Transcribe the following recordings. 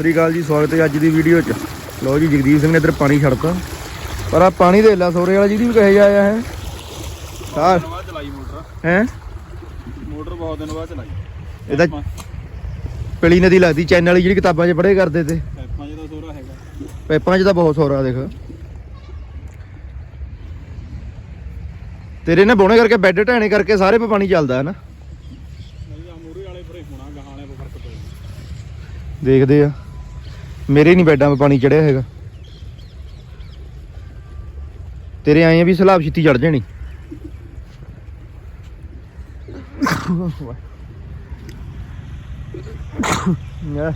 ਸ੍ਰੀ ਅਕਾਲ ਜੀ ਸਵਾਗਤ ਹੈ ਅੱਜ ਦੀ ਵੀਡੀਓ 'ਚ। ਲਓ ਜੀ ਜਗਦੀਪ ਸਿੰਘ ਨੇ ਇੱਧਰ ਪਾਣੀ ਛੱਡਤਾ। ਪਰ ਆ ਪਾਣੀ ਦੇ ਲਾ ਸੋਰੇ ਵਾਲਾ ਜਿਹਦੀ ਵੀ ਕਹੇ ਜਾਇਆ ਹੈ? ਚਲਾਈ ਮੋਟਰ ਹੈ? ਮੋਟਰ ਬਹੁਤ ਦਿਨ ਬਾਅਦ ਚਲਾਈ। ਇਹਦਾ ਪਿਲੀ ਨਦੀ ਲੱਗਦੀ ਚੈਨਲ ਵਾਲੀ ਜਿਹੜੀ ਕਿਤਾਬਾਂ 'ਚ ਪੜ੍ਹੇ ਕਰਦੇ ਤੇ। ਪੈਪਾਂ ਜਿਹਦਾ ਸੋਰਾ ਹੈਗਾ। ਪੈਪਾਂ 'ਚ ਤਾਂ ਬਹੁਤ ਸੋਰਾ ਦੇਖ। ਤੇਰੇ ਨੇ ਬੋਣੇ ਕਰਕੇ ਬੈੱਡ ਢਾਣੇ ਕਰਕੇ ਸਾਰੇ ਪੇ ਪਾਣੀ ਚੱਲਦਾ ਹੈ ਨਾ? ਦੇਖਦੇ ਆ। ਮੇਰੇ ਨਹੀਂ ਬੈੱਡਾਂ 'ਤੇ ਪਾਣੀ ਚੜਿਆ ਹੈਗਾ। ਤੇਰੇ ਆਏ ਆ ਵੀ ਸਲਾਬ ਛਿੱਤੀ ਚੜ ਜਾਣੀ। ਯਾ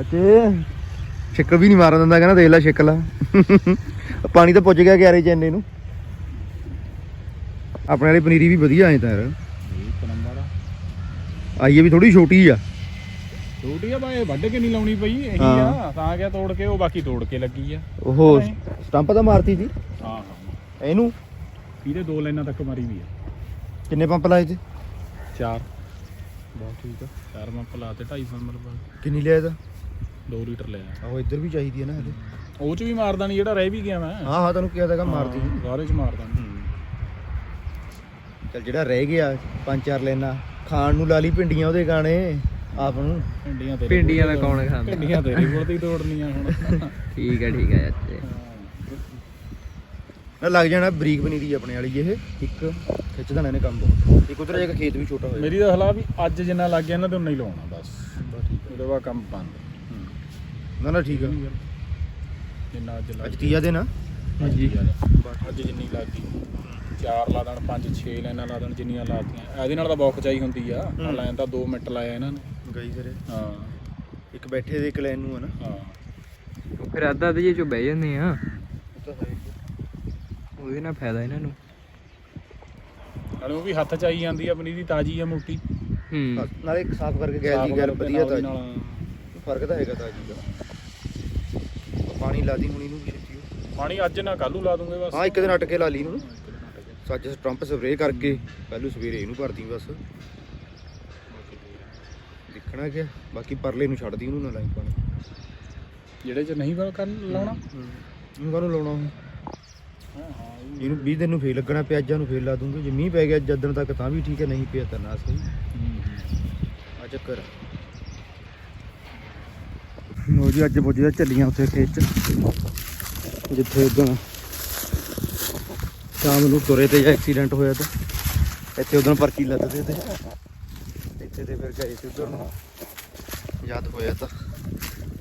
ਅਤੇ ਛਿੱਕਲ ਵੀ ਨਹੀਂ ਮਾਰਨ ਦਿੰਦਾ ਕਹਿੰਦਾ ਦੇਖ ਲੈ ਛਿੱਕਲ ਪਾਣੀ ਤਾਂ ਪੁੱਜ ਗਿਆ ਕਿਆਰੇ ਚ ਇੰਨੇ ਨੂੰ। ਆਪਣੇ ਵਾਲੀ ਪਨੀਰੀ ਵੀ ਵਧੀਆ ਆਏ ਤਾਂ ਯਾਰ। ਆਈਏ ਵੀ ਥੋੜੀ ਛੋਟੀ ਆ। ਛੋਟੀ ਆ ਬਾਏ ਵੱਢ ਕੇ ਨਹੀਂ ਲਾਉਣੀ ਪਈ ਇਹੀ ਹਾਂ। ਆ ਤਾਂ ਗਿਆ ਤੋੜ ਕੇ ਉਹ ਬਾਕੀ ਤੋੜ ਕੇ ਲੱਗੀ ਆ। ਉਹ ਸਟੰਪ ਤਾਂ ਮਾਰਤੀ ਸੀ ਹਾਂ ਹਾਂ। ਇਹਨੂੰ? ਇਹਦੇ ਦੋ ਲਾਈਨਾਂ ਤੱਕ ਮਾਰੀ ਵੀ ਆ। ਕਿੰਨੇ ਪੰਪ ਲਾਏ ਤੇ ਚਾਰ। ਬਹੁਤ ਠੀਕ ਆ। ਚਾਰ ਮੰਪ ਲਾ ਤੇ 250 ਮਤਲਬ ਕਿੰਨੀ ਲਿਆ ਇਹਦਾ? 2 ਲੀਟਰ ਲਿਆ। ਆਹੋ ਇੱਧਰ ਵੀ ਚਾਹੀਦੀ ਹੈ ਨਾ ਇਹਦੇ। ਉਹ ਚ ਵੀ ਮਾਰਦਾ ਨਹੀਂ ਜਿਹੜਾ ਰਹਿ ਵੀ ਗਿਆ ਮੈਂ। ਹਾਂ ਹਾਂ ਤੈਨੂੰ ਕਿਹਾ ਤਾਂਗਾ ਮਾਰਦੀ ਹਾਂ, ਸਾਰੇ ਚ ਮਾਰਦਾ ਨਹੀਂ ਚਲ ਜਿਹੜਾ ਰਹਿ ਗਿਆ ਪੰਜ ਚਾਰ ਲੈਣਾ ਖਾਣ ਨੂੰ ਲਾ ਲਈ ਭਿੰਡੀਆਂ ਉਹਦੇ ਗਾਣੇ। ਆਪ ਨੂੰ ਭਿੰਡੀਆਂ ਤੇਰੇ ਭਿੰਡੀਆਂ ਕੋਲ ਦਾ ਕੌਣ ਖਾਂਦਾ? ਭਿੰਡੀਆਂ ਤੇਰੇ ਕੋਲ ਤੇ ਤੋੜਨੀਆਂ ਹੁਣ। ਠੀਕ ਹੈ ਠੀਕ ਹੈ ਅੱਛੇ ਨਾ ਲੱਗ ਜਾਣਾ ਬਰੀਕ ਪਨੀਰੀ ਆਪਣੇ ਵਾਲੀ ਇਹ। ਇੱਕ। ਖਿੱਚ ਦੇਣਾ ਇਹਨੇ ਕੰਮ ਬਹੁਤ। ਇੱਕ ਉਧਰ ਜਾ ਕੇ ਖੇਤ ਵੀ ਛੋਟਾ ਹੋਇਆ। ਮੇਰੀ ਤਾਂ ਸਲਾਹ ਵੀ ਅੱਜ ਜਿੰਨਾ ਲੱਗ ਗਿਆ ਇਹਨਾਂ ਤੇ ਉਨਾ ਹੀ ਲਾਉਣਾ ਬਸ। ਉਹਦੇ ਬਾਅਦ ਕੰਮ ਬੰਦ। ਨਾ ਨਾ ਠੀਕ ਆ। ਜਿੰਨਾ ਅੱਜ ਲੱਗ ਅੱਜ ਤੀਆ ਦਿਨ ਆ। ਹਾਂਜੀ। ਅੱਜ ਜਿੰਨੀ ਲੱਗ ਗਈ। ਚਾਰ ਲਾ ਦੇਣ ਪੰਜ 6 ਲਾਈਨਾਂ ਲਾ ਦੇਣ ਜਿੰਨੀਆਂ ਲਾਤੀਆਂ ਇਹਦੇ ਨਾਲ ਤਾਂ ਬਹੁਤ ਖਚਾਈ ਹੁੰਦੀ ਆ। ਲਾਈਨ ਤਾਂ 2 ਮਿੰਟ ਲਾਇਆ ਇਹਨਾਂ ਨੇ। ਗਈ ਫਿਰ। ਹਾਂ। ਇੱਕ ਬੈਠੇ ਦੇ ਇੱਕ ਨੂੰ ਆ ਨਾ। ਹਾਂ। ਫਿਰ ਅੱਧਾ ਅੱਧੇ ਜੇ ਚੋਂ ਬਹਿ ਜਾਂਦੇ ਆ। ਉਹ ਤਾਂ ਹੈ ਉਹਦੇ ਨਾਲ ਫਾਇਦਾ ਇਹਨਾਂ ਨੂੰ। ਨਾਲੇ ਉਹ ਵੀ ਹੱਥ ਚ ਆਈ ਜਾਂਦੀ ਆ ਪਨੀਰੀ ਤਾਜੀ ਆ ਮੋਟੀ। ਹੂੰ। ਨਾਲੇ ਇੱਕ ਸਾਫ਼ ਕਰਕੇ ਗੈਲ ਦੀ ਗੈਲ ਵਧੀਆ ਤਾਂ ਨਾਲ। ਫ਼ਰਕ ਤਾਂ ਹੈਗਾ ਤਾਜੀ ਦਾ। ਪਾਣੀ ਲਾ ਦੀ ਹੁਣੀ ਨੂੰ ਵੀ ਛੇਤੀ। ਉਹ। ਪਾਣੀ ਅੱਜ ਨਾ ਕੱਲੂ ਲਾ ਦੂੰਗੇ ਬਸ। ਹਾਂ ਇੱਕ ਦਿਨ ਅਟ ਕੇ ਲਾ ਲਈ ਨੂੰ ਸੱਜ ਸਟੰਪ ਸਪਰੇਅ ਕਰਕੇ ਪਹਿਲੂ ਸਵੇਰੇ ਇਹਨੂੰ ਭਰਦੀ ਬਸ। ਦੇਖਣਾ ਕਿ ਬਾਕੀ ਪਰਲੇ ਨੂੰ ਛੱਡਦੀ ਉਹਨੂੰ ਨਾ ਲਾਈ ਪਾਣੀ ਜਿਹੜੇ ਚ ਨਹੀਂ ਕਰ ਲਾਉਣਾ? ਇਹਨੂੰ ਕਾਹਨੂੰ ਲਾਉਣਾ ਹੁਣ? ਹਾਂ ਹਾਂ ਇਹਨੂੰ 20 ਦਿਨ ਨੂੰ ਫੇਰ ਲੱਗਣਾ ਪਿਆਜ਼ਾਂ ਨੂੰ ਫੇਰ ਲਾ ਦੂੰਗੇ। ਜੇ ਮੀਂਹ ਪੈ ਗਿਆ ਜਦਨ ਤੱਕ ਤਾਂ ਵੀ ਠੀਕ ਹੈ ਨਹੀਂ ਪਿਆ ਤਾਂ ਨਾ ਸਹੀ। ਆ ਚੱਕਰ। ਲੋ ਜੀ ਅੱਜ ਪੁੱਜਿਆ ਚੱਲੀਆਂ ਉੱਥੇ ਖੇਤ ਚ ਜਿੱਥੇ ਉਦੋਂ ਸ਼ਾਮ ਨੂੰ ਤੁਰੇ ਤੇ ਐਕਸੀਡੈਂਟ ਹੋਇਆ ਤਾਂ ਇੱਥੇ ਉਦੋਂ ਪਰਚੀ ਲੱਦਦੇ ਤੇ ਇੱਥੇ ਤੇ ਫਿਰ ਗਏ ਸੀ ਉਧਰ ਨੂੰ। ਯਾਦ ਹੋਇਆ ਤਾਂ।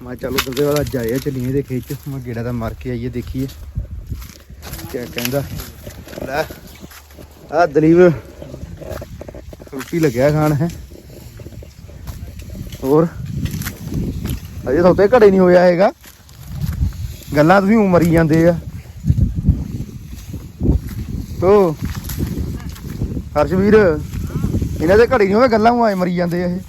ਮੈਂ ਚਲੋ ਦੰਦੇ ਵਾਲਾ ਅੱਜ ਆਏ ਆ ਚੱਲੀਏ ਇਹਦੇ ਖੇਤ ਚ। ਮੈਂ ਗੇੜਾ ਤਾਂ ਮਾਰ ਕੇ ਆਈਏ ਦੇਖੀਏ। ਕਿਆ ਕਹਿੰਦਾ? ਲੈ ਆ ਦਲੀਪ ਰੋਟੀ ਲੱਗਿਆ ਖਾਣ ਹੈ। ਹੋਰ? ਅਜੇ ਤਾਂ ਉੱਤੇ ਘੜੇ ਨਹੀਂ ਹੋਇਆ ਹੈਗਾ। ਗੱਲਾਂ ਤੁਸੀਂ ਉਮਰ ਹੀ ਜਾਂਦੇ ਆ। ਤੋ ਹਰਸ਼ਵੀਰ ਇਹਨਾਂ ਦੇ ਘੜੇ ਨਹੀਂ ਹੋਵੇ ਗੱਲਾਂ ਨੂੰ ਆਏ ਮਰੀ ਜਾਂਦੇ ਆ ਇਹ।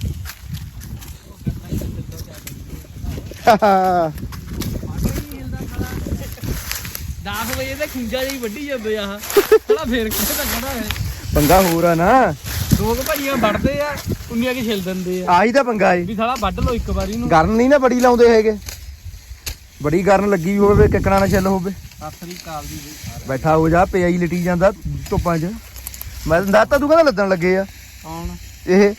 10 ਵਜੇ ਤੇ ਖੁੰਜਾ ਜਿਹੀ ਵੱਢੀ ਜਾਂਦੇ ਆ। ਹਲਾ ਫੇਰ ਕਿੱਥੇ ਤਾਂ ਖੜਾ ਹੈ? ਪੰਗਾ ਹੋਰ ਆ ਨਾ। ਲੋਕ ਭਾਈਆਂ ਵੱਢਦੇ ਆ ਉਨੀਆਂ ਕੀ ਛਿਲ ਦਿੰਦੇ ਆ। ਆਹੀ ਤਾਂ ਪੰਗਾ ਏ। ਵੀ ਸਾਲਾ ਵੱਢ ਲਓ ਇੱਕ ਵਾਰੀ ਨੂੰ। ਗਰਨ ਨਹੀਂ ਨਾ ਬੜੀ ਲਾਉਂਦੇ ਹੈਗੇ। ਬੜੀ ਗਰਨ ਲੱਗੀ ਹੋਵੇ ਕਿੱਕਣਾ ਨਾ ਛਿੱਲ ਹੋਵੇ। ਸਤਰੀ ਕਾਲ ਦੀ ਬੈਠਾ ਹੋ ਜਾ ਪਿਆ ਹੀ ਲਟੀ ਜਾਂਦਾ ਧੁੱਪਾਂ 'ਚ। ਮੈਂ ਤਾਂ ਦੱਸਤਾ ਤੂੰ ਕਹਿੰਦਾ ਲੱਦਣ ਲੱਗੇ ਆ। ਕੌਣ? ਇਹ?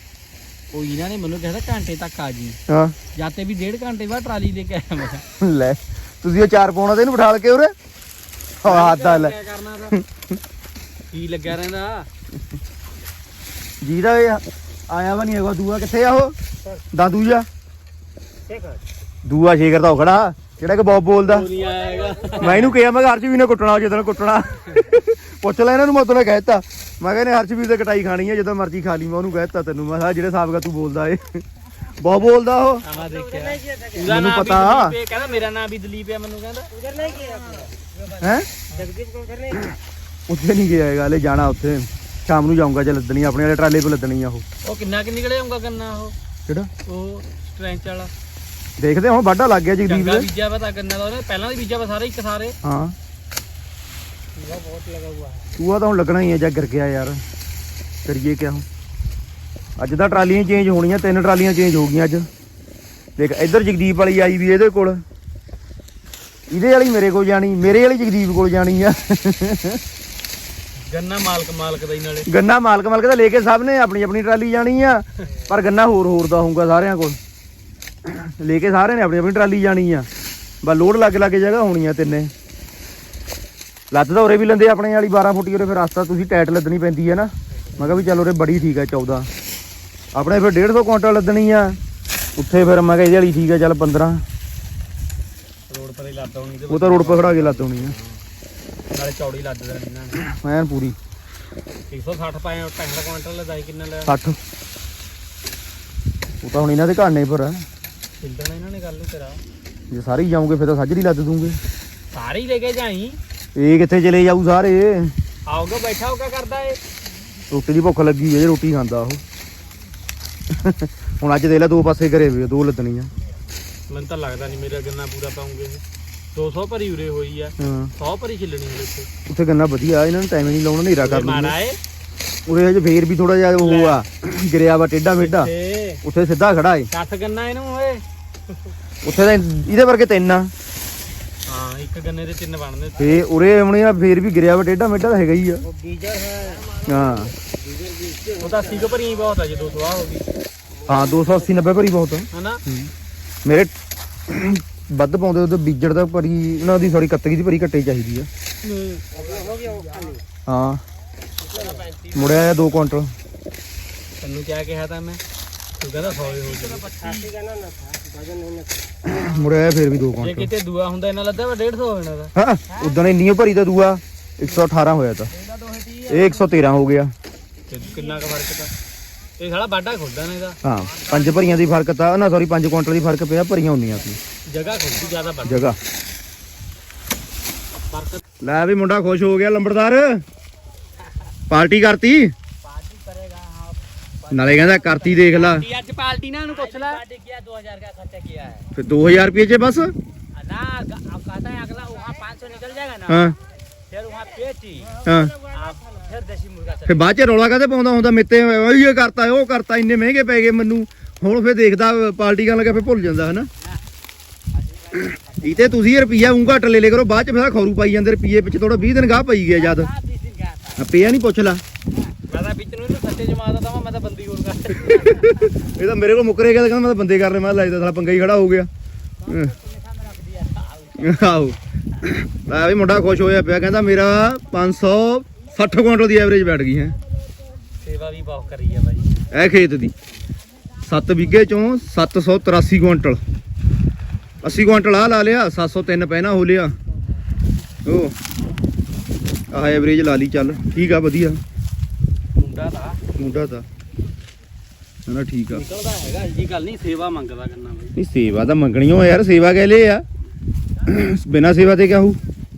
ਉਹ ਇਹਨਾਂ ਨੇ ਮੈਨੂੰ ਕਹਿੰਦਾ ਘੰਟੇ ਤੱਕ ਆ ਜੀ। ਹਾਂ। ਜਾਤੇ ਵੀ ਡੇਢ ਘੰਟੇ ਬਾਅਦ ਟਰਾਲੀ ਦੇ ਕੇ ਆਇਆ ਮੈਂ। ਲੈ ਤੁਸੀਂ ਉਹ ਚਾਰ ਪਾਉਣਾ ਤੇ ਇਹਨੂੰ ਬਿਠਾ ਕੇ ਉਰੇ? ਹਾਂ ਦਾ ਲੈ। ਕਰਨਾ ਕੀ ਲੱਗਿਆ ਰਹਿੰਦਾ? ਜਿਹਦਾ ਇਹ ਆਇਆ ਵਾ ਨਹੀਂ ਹੈਗਾ ਦੂਆ ਕਿੱਥੇ ਆ ਉਹ? ਦਾਦੂ ਜਾ ਦੂਆ ਸ਼ੇਖਰ ਤਾਂ ਉਹ ਖੜਾ ਜਿਹੜਾ ਕਿ ਬਹੁਤ ਬੋਲਦਾ। ਮੈਂ ਇਹਨੂੰ ਕਿਹਾ ਮੈਂ ਕਿਹਾ ਹਰਸ਼ਵੀਰ ਨੇ ਕੁੱਟਣਾ ਜਦੋਂ ਕੁੱਟਣਾ। ਪੁੱਛ ਲੈ ਇਹਨਾਂ ਨੂੰ ਮੈਂ ਤੈਨੂੰ ਕਹਿਤਾ। ਮੈਂ ਕਹਿੰਦਾ ਹਰਸ਼ਵੀਰ ਤੇ ਕਟਾਈ ਖਾਣੀ ਹੈ ਜਦੋਂ ਮਰਜ਼ੀ ਖਾ ਲਈ ਮੈਂ ਉਹਨੂੰ ਕਹਿਤਾ ਤੈਨੂੰ। ਮੈਂ ਕਿਹਾ ਜਿਹੜੇ ਹਿਸਾਬ ਦਾ ਤੂੰ ਬੋਲਦਾ ਏ। ਬਹੁਤ ਬੋਲਦਾ ਉਹ। ਆਵਾ ਦੇਖਿਆ। ਮੈਨੂੰ ਪਤਾ। ਕਹਿੰਦਾ ਮੇਰਾ ਨਾਮ ਵੀ ਦਲੀਪ ਹੈ ਮੈਨੂੰ ਕਹਿੰਦਾ। ਹੈ? ਉੱਥੇ ਨਹੀਂ ਗਿਆ ਹੈਗਾ ਹਲੇ ਜਾਣਾ ਉੱਥੇ। ਸ਼ਾਮ ਨੂੰ ਜਾਊਂਗਾ ਜੇ ਲੱਦਣੀ ਆਪਣੇ ਵਾਲੇ ਟਰਾਲੇ 'ਤੇ ਲੱਦਣੀ ਆ ਉਹ। ਉਹ ਕਿੰਨਾ ਕਿ ਨਿਕਲੇ ਆਉਂਗਾ ਗੰਨਾ ਉਹ? ਕਿਹੜਾ? ਉਹ ਸਟ੍ਰੈਂਚ ਵਾਲਾ। ਦੇਖਦੇ ਹਾਂ ਹੁਣ ਵਾਢਾ ਲੱਗ ਗਿਆ ਜਗਦੀਪ ਚੰਗਾ ਦੇ। ਬੀਜਿਆ ਵਾ ਤਾਂ ਗੰਨਾ ਦਾ ਉਹਨੇ ਪਹਿਲਾਂ ਵੀ ਬੀਜਿਆ ਵਾ ਸਾਰੇ ਇੱਕ ਸਾਰੇ। ਹਾਂ। ਬਹੁਤ ਲਗਾ ਹੁਆ ਹੈ। ਤੂਆ ਤਾਂ ਹੁਣ ਲੱਗਣਾ ਹੀ ਹੈ ਜਾਂ ਗਿਰ ਗਿਆ ਯਾਰ। ਕਰੀਏ ਕਿਆ ਹੁਣ? ਅੱਜ ਤਾਂ ਟਰਾਲੀਆਂ ਚੇਂਜ ਹੋਣੀਆਂ ਤਿੰਨ ਟਰਾਲੀਆਂ ਚੇਂਜ ਹੋ ਗਈਆਂ ਅੱਜ। ਦੇਖ ਇੱਧਰ ਜਗਦੀਪ ਵਾਲੀ ਆਈ ਵੀ ਇਹਦੇ ਕੋਲ। ਇਹਦੇ ਵਾਲੀ ਮੇਰੇ ਕੋਲ ਜਾਣੀ ਮੇਰੇ ਵਾਲੀ ਜਗਦੀਪ ਕੋਲ ਜਾਣੀ ਆ। ਗੰਨਾ ਮਾਲਕ ਮਾਲਕ ਦਾ ਹੀ ਨਾਲੇ। ਗੰਨਾ ਮਾਲਕ ਮਾਲਕ ਦਾ ਲੈ ਕੇ ਸਭ ਨੇ ਆਪਣੀ ਆਪਣੀ ਟਰਾਲੀ ਜਾਣੀ ਆ। ਪਰ ਗੰਨਾ ਹੋਰ ਹੋਰ ਦਾ ਹੋਊਗਾ ਸਾਰਿਆਂ ਕੋਲ। ਲੈ ਕੇ ਸਾਰਿਆਂ ਨੇ ਆਪਣੀ ਆਪਣੀ ਟਰਾਲੀ ਜਾਣੀ ਆ। ਬਸ ਲੋਡ ਲੱਗ ਲੱਗ ਜਗ੍ਹਾ ਹੋਣੀ ਆ ਤਿੰਨੇ। ਲੱਤ ਤਾਂ ਉਰੇ ਵੀ ਲੰਦੇ ਆਪਣੇ ਵਾਲੀ 12 ਫੁੱਟੀ ਉਰੇ ਫਿਰ ਰਸਤਾ ਤੁਸੀਂ ਟਾਈਟ ਲੱਦਣੀ ਪੈਂਦੀ ਹੈ ਨਾ। ਮੈਂ ਕਿਹਾ ਵੀ ਚੱਲ ਉਰੇ ਬੜੀ ਠੀਕ ਆ 14 ਆਪਣੇ ਫਿਰ 150 ਕੁਇੰਟਲ ਲੱਦਣੀ ਆ। ਉੱਥੇ ਫਿਰ ਮੈਂ ਕਿਹਾ ਇਹਦੇ ਵਾਲੀ ਠੀਕ ਆ ਚੱਲ 15 ਰੋਡ ਪਰ ਹੀ ਲੱਦ ਹੋਣੀ ਉਹ ਤਾਂ ਰੋਡ 'ਤੇ ਖੜਾ ਕੇ ਲੱਦ ਹੋਣੀ ਆ। ਨਾਲੇ ਚੌੜੀ ਲੱਦ ਦੇਣੀ ਇਹਨਾਂ ਨੇ। ਐਨ ਪੂਰੀ। 160 ਪਾਏ 65 ਕੁਇੰਟਲ ਲਦਾਈ ਕਿੰਨਾ ਲਿਆ? 60 ਉਹ ਤਾਂ ਹੁਣ ਇਹਨਾਂ ਦੇ ਘਾਣੇ ਪਰ ਆ। ਛਿੰਦਣਾ ਇਹਨਾਂ ਨੇ ਗੱਲ ਨੂੰ ਤੇਰਾ। ਜੇ ਸਾਰੇ ਹੀ ਜਾਓਗੇ ਫਿਰ ਤਾਂ ਸਾਜਰੀ ਲੱਦ ਦੂੰਗੇ। ਸਾਰੇ ਹੀ ਲੈ ਕੇ ਜਾਈ? ਇਹ ਕਿੱਥੇ ਚਲੇ ਜਾਊ ਸਾਰੇ? ਆਓਗਾ ਬੈਠਾ ਹੋਗਾ ਕਰਦਾ ਏ ਰੋਟੀ ਦੀ ਭੁੱਖ ਲੱਗੀ ਹੈ ਜੇ ਰੋਟੀ ਖਾਂਦਾ ਉਹ। ਹੁਣ ਅੱਜ ਦੇ ਲੈ ਦੋ ਪਾਸੇ ਕਰੇ ਵੇ ਦੋ ਲੱਦਣੀਆਂ। ਮੈਨੂੰ ਤਾਂ ਲੱਗਦਾ ਨਹੀਂ ਮੇਰਾ ਗੰਨਾ ਪੂਰਾ ਪਾਉਂਗੇ 200 ਭਰੀ ਉਰੇ ਹੋਈ ਆ। ਹਾਂ। 100 ਭਰੀ ਛਿੱਲਣੀ ਹੈ ਇੱਥੇ। ਉੱਥੇ ਗੰਨਾ ਵਧੀਆ ਇਹਨਾਂ ਨੂੰ ਟਾਈਮ ਨਹੀਂ ਲਾਉਣਾ ਹਨੇਰਾ ਕਰ ਮਾਰਾ ਲੂਗੇ ਏ ਉਰੇ ਹਜੇ ਫੇਰ ਵੀ ਥੋੜਾ ਜਿਹਾ ਉਹ ਆ ਗਿਰਿਆ ਵਾ ਟੇਡਾ ਮੇਡਾ ਤੇ ਉੱਥੇ ਸਿੱਧਾ ਖੜਾ ਏ। ਕੱਠ ਗੰਨਾ ਇਹਨੂੰ ਓਏ। ਉੱਥੇ ਤਾਂ ਇਹਦੇ ਵਰਗੇ ਤਿੰਨ ਆ। ਹਾਂ ਇੱਕ ਗੰਨੇ ਦੇ ਤਿੰਨ ਬਣਦੇ ਤੇ ਉਰੇ ਆਉਣੇ ਆ ਫੇਰ ਵੀ ਗਿਰਿਆ ਵਾ ਟੇਡਾ ਮੇਡਾ ਤਾਂ ਹੈਗਾ ਹੀ ਆ। ਉਹ ਬੀਜਰ ਹੈ। ਹਾਂ। ਉਹ ਤਾਂ ਸੀ ਭਰੀ ਹੀ ਬਹੁਤ ਆ ਜੇ 200 ਆ ਹੋ ਗਈ। ਹਾਂ 280 90 ਭਰੀ ਬਹੁਤ ਆ। ਹਨਾ? ਮੇਰੇ ਵੱਧ ਪਾਉਂਦੇ ਉਹਦੇ ਬੀਜੜ ਦਾ ਭਰੀ ਉਹਨਾਂ ਦੀ ਸੌਰੀ ਕੱਤਗੀ ਦੀ ਭਰੀ ਕੱਟੇ ਚਾਹੀਦੀ ਆ। ਹਾਂ। ਮੁੜਿਆ ਆ 2 ਕੁਇੰਟਲ। ਤੈਨੂੰ ਕਿਆ ਕਿਹਾ ਤਾਂ ਮੈਂ? ਤੂੰ ਕਹਿੰਦਾ 100 ਹੀ ਹੋ ਜਾਣਾ ਮੁੜਿਆ ਫੇਰ ਵੀ 2 ਜੇ ਕੁਇੰਟਲ ਕਿਤੇ ਦੂਆ ਹੁੰਦਾ ਇਹਨਾਂ ਲੱਦਾ ਵਾ 150 ਹੋ ਜਾਣਾ ਦਾ ਹਾਂ ਉਦੋਂ ਇੰਨੀਓ ਭਰੀ ਤਾਂ ਦੂਆ 118 ਹੋਇਆ ਤਾਂ। ਇਹ 113 ਹੋ ਗਿਆ। ਤੇ ਕਿੰਨਾ ਕੁ ਫ਼ਰਕ ਤਾਂ? ਇਹ ਸਾਲਾ ਬਾਡਾ ਖੁੱਲਦਾ ਨਾ ਇਹਦਾ। ਹਾਂ ਪੰਜ ਭਰੀਆਂ ਦੀ ਫ਼ਰਕ ਤਾਂ ਨਾ ਸੌਰੀ 5 ਕੁਇੰਟਲ ਦੀ ਫ਼ਰਕ ਪਿਆ ਭਰੀਆਂ ਹੁੰਦੀਆਂ ਸੀ। ਜਗ੍ਹਾ ਖੁੱਲਦੀ ਜ਼ਿਆਦਾ ਵੱਧ। ਜਗ੍ਹਾ। ਫ਼ਰਕ ਲੈ ਵੀ ਮੁੰਡਾ ਖੁਸ਼ ਹੋ ਗਿਆ ਲੰਬੜਦਾਰ। ਪਾਰਟੀ ਕਰਤੀ। ਨਾਲੇ ਕਹਿੰਦਾ ਕਰਤੀ ਦੇਖ ਲਾ ਪਾਰਟੀ ਅੱਜ ਪਾਰਟੀ ਨਾ ਇਹਨੂੰ ਪੁੱਛ ਲੈ पार्टी किया 2000 का खर्चा किया है ਫਿਰ 2000 ਰੁਪਏ ਚ ਬਸ ना अब कहता है अगला वहाँ 500 निकल जाएगा ना ਹਾਂ फिर वहाँ पेटी ਹਾਂ आप फिर देसी मुर्गा ਫਿਰ ਬਾਅਦ ਚ ਰੌਲਾ ਕਾਤੇ ਪਾਉਂਦਾ ਹੁੰਦਾ ਮੇਤੇ ਉਹ ਇਹ ਕਰਤਾ ਉਹ ਕਰਤਾ ਇੰਨੇ ਮਹਿੰਗੇ ਪੈ ਗਏ ਮੈਨੂੰ ਹੁਣ ਫਿਰ ਦੇਖਦਾ ਪਾਰਟੀ ਕਰਨ ਲੱਗਾ ਫਿਰ ਭੁੱਲ ਜਾਂਦਾ ਹਨਾ ਇਹ ਤੇ ਤੁਸੀਂ ਰੁਪਈਆ ਉਂ ਘੱਟ ਲੈ ਲੇ ਕਰੋ ਬਾਅਦ ਚ ਫਿਰ ਖੌਰੂ ਪਾਈ ਜਾਂਦੇ ਰੁਪਈਏ ਵਿੱਚ ਥੋੜਾ 20 ਦਿਨ ਗਾਹ ਪਈ ਗਿਆ ਜਦ बीस दिन का था ਆ ਪਿਆ ਨਹੀਂ ਪੁੱਛ ਲਾ। ਮੈਂ ਤਾਂ ਵਿੱਚ ਨੂੰ ਇਹਨੂੰ ਸੱਚੇ ਜਮਾ ਦਾ ਮੈਂ ਤਾਂ ਬੰਦੀ ਹੋਰ ਕਰ ਇਹ ਤਾਂ ਮੇਰੇ ਕੋਲ ਮੁੱਕਰੇ ਗਿਆ ਤਾਂ ਮੈਂ ਤਾਂ ਬੰਦੇ ਕਰ ਰਿਹਾ ਮੈਂ ਕਿਹਾ ਸਾਲਾ ਪੰਗਾ ਹੀ ਖੜਾ ਹੋ ਗਿਆ। ਆਓ ਆ ਵੀ ਮੁੰਡਾ ਖੁਸ਼ ਹੋਇਆ ਪਿਆ ਕਹਿੰਦਾ ਮੇਰਾ 560 ਕੁਇੰਟਲ ਦੀ ਐਵਰੇਜ ਬੈਠ ਗਈ ਹੈ। ਸੇਵਾ ਵੀ ਬਹੁਤ ਕਰੀ ਆ ਬਾਈ। ਇਹ ਖੇਤ ਦੀ। 7 ਵਿਗੇ ਚੋਂ 783 ਕੁਇੰਟਲ। 80 ਕੁਇੰਟਲ ਆ ਲਾ ਲਿਆ 703 ਪਹਿਨਾ ਹੋ ਲਿਆ। ਉਹ ਆਹ ਐਵਰੇਜ ਲਾ ਲਈ ਚੱਲ। ਠੀਕ ਆ ਵਧੀਆ। ਮੁੰਡਾ ਦਾ ਮੁੰਡਾ ਤਾਂ। ਨਾ ਠੀਕ ਆ। ਨਿਕਲਦਾ ਹੈਗਾ ਜੀ ਗੱਲ ਨਹੀਂ ਸੇਵਾ ਮੰਗਦਾ ਕਰਨਾ ਬਈ। ਨਹੀਂ ਸੇਵਾ ਤਾਂ ਮੰਗਣੀ ਹੋ ਯਾਰ ਸੇਵਾ ਕਹਿ ਲਏ ਆ। ਬਿਨਾ ਸੇਵਾ ਤੇ ਕਿਆ ਹੋਊ?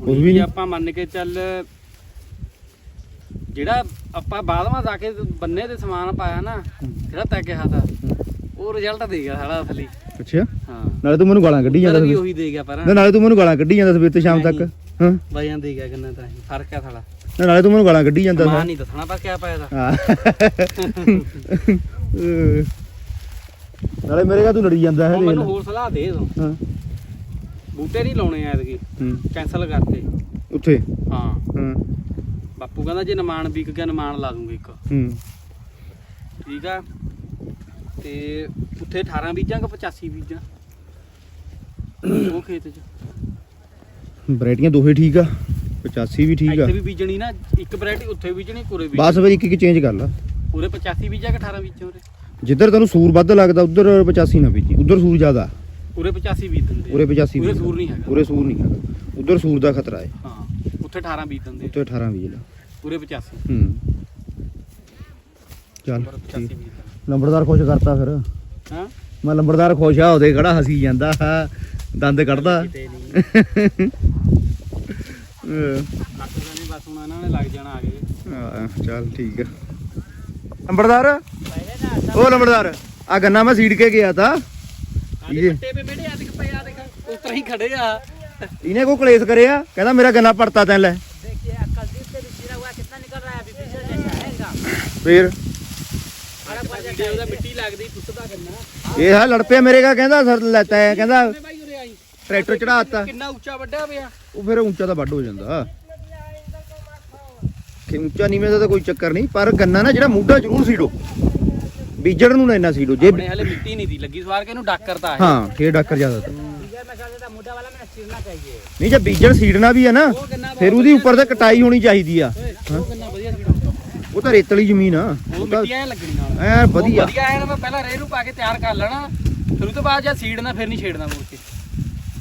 ਕੁਝ ਵੀ ਨਹੀਂ। ਆਪਾਂ ਮੰਨ ਕੇ ਚੱਲ ਜਿਹੜਾ ਆਪਾਂ ਬਾਦਮਾ ਜਾ ਕੇ ਬੰਨੇ ਤੇ ਸਮਾਨ ਪਾਇਆ ਨਾ ਜਿਹੜਾ ਤੈ ਕਿਹਾ ਤਾ ਉਹ ਰਿਜ਼ਲਟ ਦੇ ਗਿਆ ਸਾਡਾ ਅਸਲੀ। ਅੱਛਾ। ਹਾਂ। ਨਾਲੇ ਤੂੰ ਮੈਨੂੰ ਗਾਲਾਂ ਕੱਢੀ ਜਾਂਦਾ ਵੀ ਉਹੀ ਦੇ ਗਿਆ ਪਰ। ਨਾ ਨਾਲੇ ਤੂੰ ਮੈਨੂੰ ਗਾਲਾਂ ਕੱਢੀ ਜਾਂਦਾ ਸਵੇਰ ਤੇ ਸ਼ਾਮ ਤੱਕ। ਹਾਂ। ਵਜਨ ਦੇ ਗਿਆ ਕਿੰਨਾ ਤਾਂ ਫ਼ਰਕ ਆ ਸਾਲਾ। ਨਾ ਨਾਲੇ ਤੂੰ ਮੈਨੂੰ ਗਾਲਾਂ ਕੱਢੀ ਜਾਂਦਾ ਮਾਂ ਨਹੀਂ ਦੱਸਣਾ ਪਰ ਕਿਆ ਪਾਇਆ ਦਾ ਹਾਂ। ਨਾਲੇ ਮੇਰੇ ਕਾ ਤੂੰ ਲੜੀ ਜਾਂਦਾ ਹੈ ਮੈਨੂੰ। ਹੋਰ ਸਲਾਹ ਦੇ ਦੋ। ਹਾਂ। ਬੂਟੇ ਨਹੀਂ ਲਾਉਣੇ ਐਤਕੀ। ਹੂੰ। ਕੈਨਸਲ ਕਰਤੇ। ਉੱਥੇ? ਹਾਂ। ਹਾਂ। ਬਾਪੂ ਕਹਿੰਦਾ ਜੇ ਨਿਮਾਣ ਵਿਕ ਗਿਆ ਨਿਮਾਣ ਲਾ ਦੂੰਗਾ ਇੱਕ। ਹੂੰ। ਠੀਕ ਆ। ਤੇ ਉੱਥੇ 18 ਬੀਜਾਂ ਕਿ 85 ਬੀਜਾਂ? ਉਹ ਖੇਤ 'ਚ। ਵੈਰਾਈਟੀਆਂ ਦੋਹੇ ਠੀਕ ਆ 85 ਵੀ ਠੀਕ ਆ। ਇੱਥੇ ਵੀ ਬੀਜਣੀ ਨਾ ਇੱਕ ਵੈਰਾਈਟੀ ਉੱਥੇ ਬੀਜਣੀ ਪੂਰੇ ਵੀ ਬਸ ਫਿਰ ਇੱਕ ਇੱਕ ਚੇਂਜ ਕਰ ਲਾ। ਪੂਰੇ 85 ਬੀਜਾਂ ਕਿ 18 ਬੀਜਾਂ ਉਰੇ? ਜਿੱਧਰ ਤੈਨੂੰ ਸੂਰ ਵੱਧ ਲੱਗਦਾ ਉਧਰ 85 ਨਾ ਬੀਜੀ। ਉਧਰ ਸੂਰ ਜ਼ਿਆਦਾ। ਪੂਰੇ 85 ਬੀਜ ਦਿੰਦੇ। ਉਰੇ 85 ਉਰੇ ਬੀਜ ਸੂਰ ਨਹੀਂ ਹੈਗਾ। ਉਰੇ ਸੂਰ ਨਹੀਂ ਹੈਗਾ। ਉਧਰ ਸੂਰ ਦਾ ਖਤਰਾ ਹੈ। ਹਾਂ ਉੱਥੇ 18 ਬੀਜ ਦਿੰਦੇ। ਉੱਥੇ 18 ਬੀਜ ਲਾ। ਪੂਰੇ 85 ਹੂੰ। ਚੱਲ ਪੂਰੇ 85 ਠੀਕ। ਬੀਜ ਦਿੰਦੇ ਲੰਬੜਦਾਰ ਖੁਸ਼ ਕਰਤਾ ਫਿਰ। ਮੈਂ ਲੰਬੜਦਾਰ ਖੁਸ਼ ਆ ਉਹਦੇ ਖੜਾ ਹਸੀ ਜਾਂਦਾ ਦੰਦ ਕੱਢਦਾ। ਬਸ ਹੁਣ ਇਹਨਾਂ ਨੇ ਲੱਗ ਜਾਣਾ ਆ ਗੰਨਾ ਮੈਂ ਸੀੜ ਕੇ ਗਿਆ ਤਾਂ। ਇਹ ਪੱਟੇ ਪੇ ਬੇੜੇ ਆ ਦੇਖ ਪਏ ਆ ਦੇਖ ਉਸ ਤਰ੍ਹਾਂ ਹੀ ਖੜੇ ਆ। ਇਹਨੇ ਕੋ ਕਲੇਸ਼ ਕਰਿਆ? ਕਹਿੰਦਾ ਮੇਰਾ ਗੰਨਾ ਪੜਤਾ ਲੈ। ਇਹ ਹੈ ਲੜ ਮੇਰੇ ਕਾ ਕਹਿੰਦਾ ਸਰ ਲੈਤਾ ਹੈ ਕਹਿੰਦਾ ਭਾਈ ਉਰੇ ਆਈ। ਕਿੰਨਾ ਉੱਚਾ ਵੱਡਾ ਪਿਆ ਉਹ ਫਿਰ ਉੱਚਾ ਤਾਂ ਵੱਡ ਹੋ ਜਾਂਦਾ। ਕਿ ਉੱਚਾ ਨੀਵੇਂ ਦਾ ਤਾਂ ਕੋਈ ਚੱਕਰ ਨਹੀਂ ਪਰ ਗੰਨਾ ਨਾ ਜਿਹੜਾ ਮੂਢਾ ਜ਼ਰੂਰ ਸੀੜੋ। ਬੀਜੜ ਨੂੰ ਨਾ ਇੰਨਾ ਸੀੜੋ ਜੇ ਆਪਣੇ ਹਲੇ ਮਿੱਟੀ ਨਹੀਂ ਦੀ ਲੱਗੀ ਸਵਾਰ ਕੇ ਇਹਨੂੰ ਡਾਕਰ ਤਾਂ ਹਾਂ ਫੇਰ ਡਾਕਰ ਜ਼ਿਆਦਾ ਤਾਂ। ਨਹੀਂ ਜੇ ਬੀਜੜ ਸੀੜਨਾ ਵੀ ਹੈ ਨਾ ਫਿਰ ਉਹਦੀ ਉੱਪਰ ਤੇ ਕਟਾਈ ਹੋਣੀ ਚਾਹੀਦੀ ਆ। ਉਹ ਤਾਂ ਰੇਤਲੀ ਜ਼ਮੀਨ ਆ ਉਹ ਉਹ ਤਾਂ ਮਿੱਟੀ ਐ ਲੱਗਣੀ ਨਾਲ ਐ ਉਹ ਵਧੀਆ ਵਧੀਆ ਐ ਨਾ ਮੈਂ ਪਹਿਲਾਂ ਰੇਹ ਨੂੰ ਪਾ ਕੇ ਤਿਆਰ ਕਰ ਲੈਣਾ ਫਿਰ ਉਹ ਤੋਂ ਬਾਅਦ ਜਦ ਸੀਡਣਾ ਫਿਰ ਨਹੀਂ ਛੇੜਨਾ ਮੁੜ ਕੇ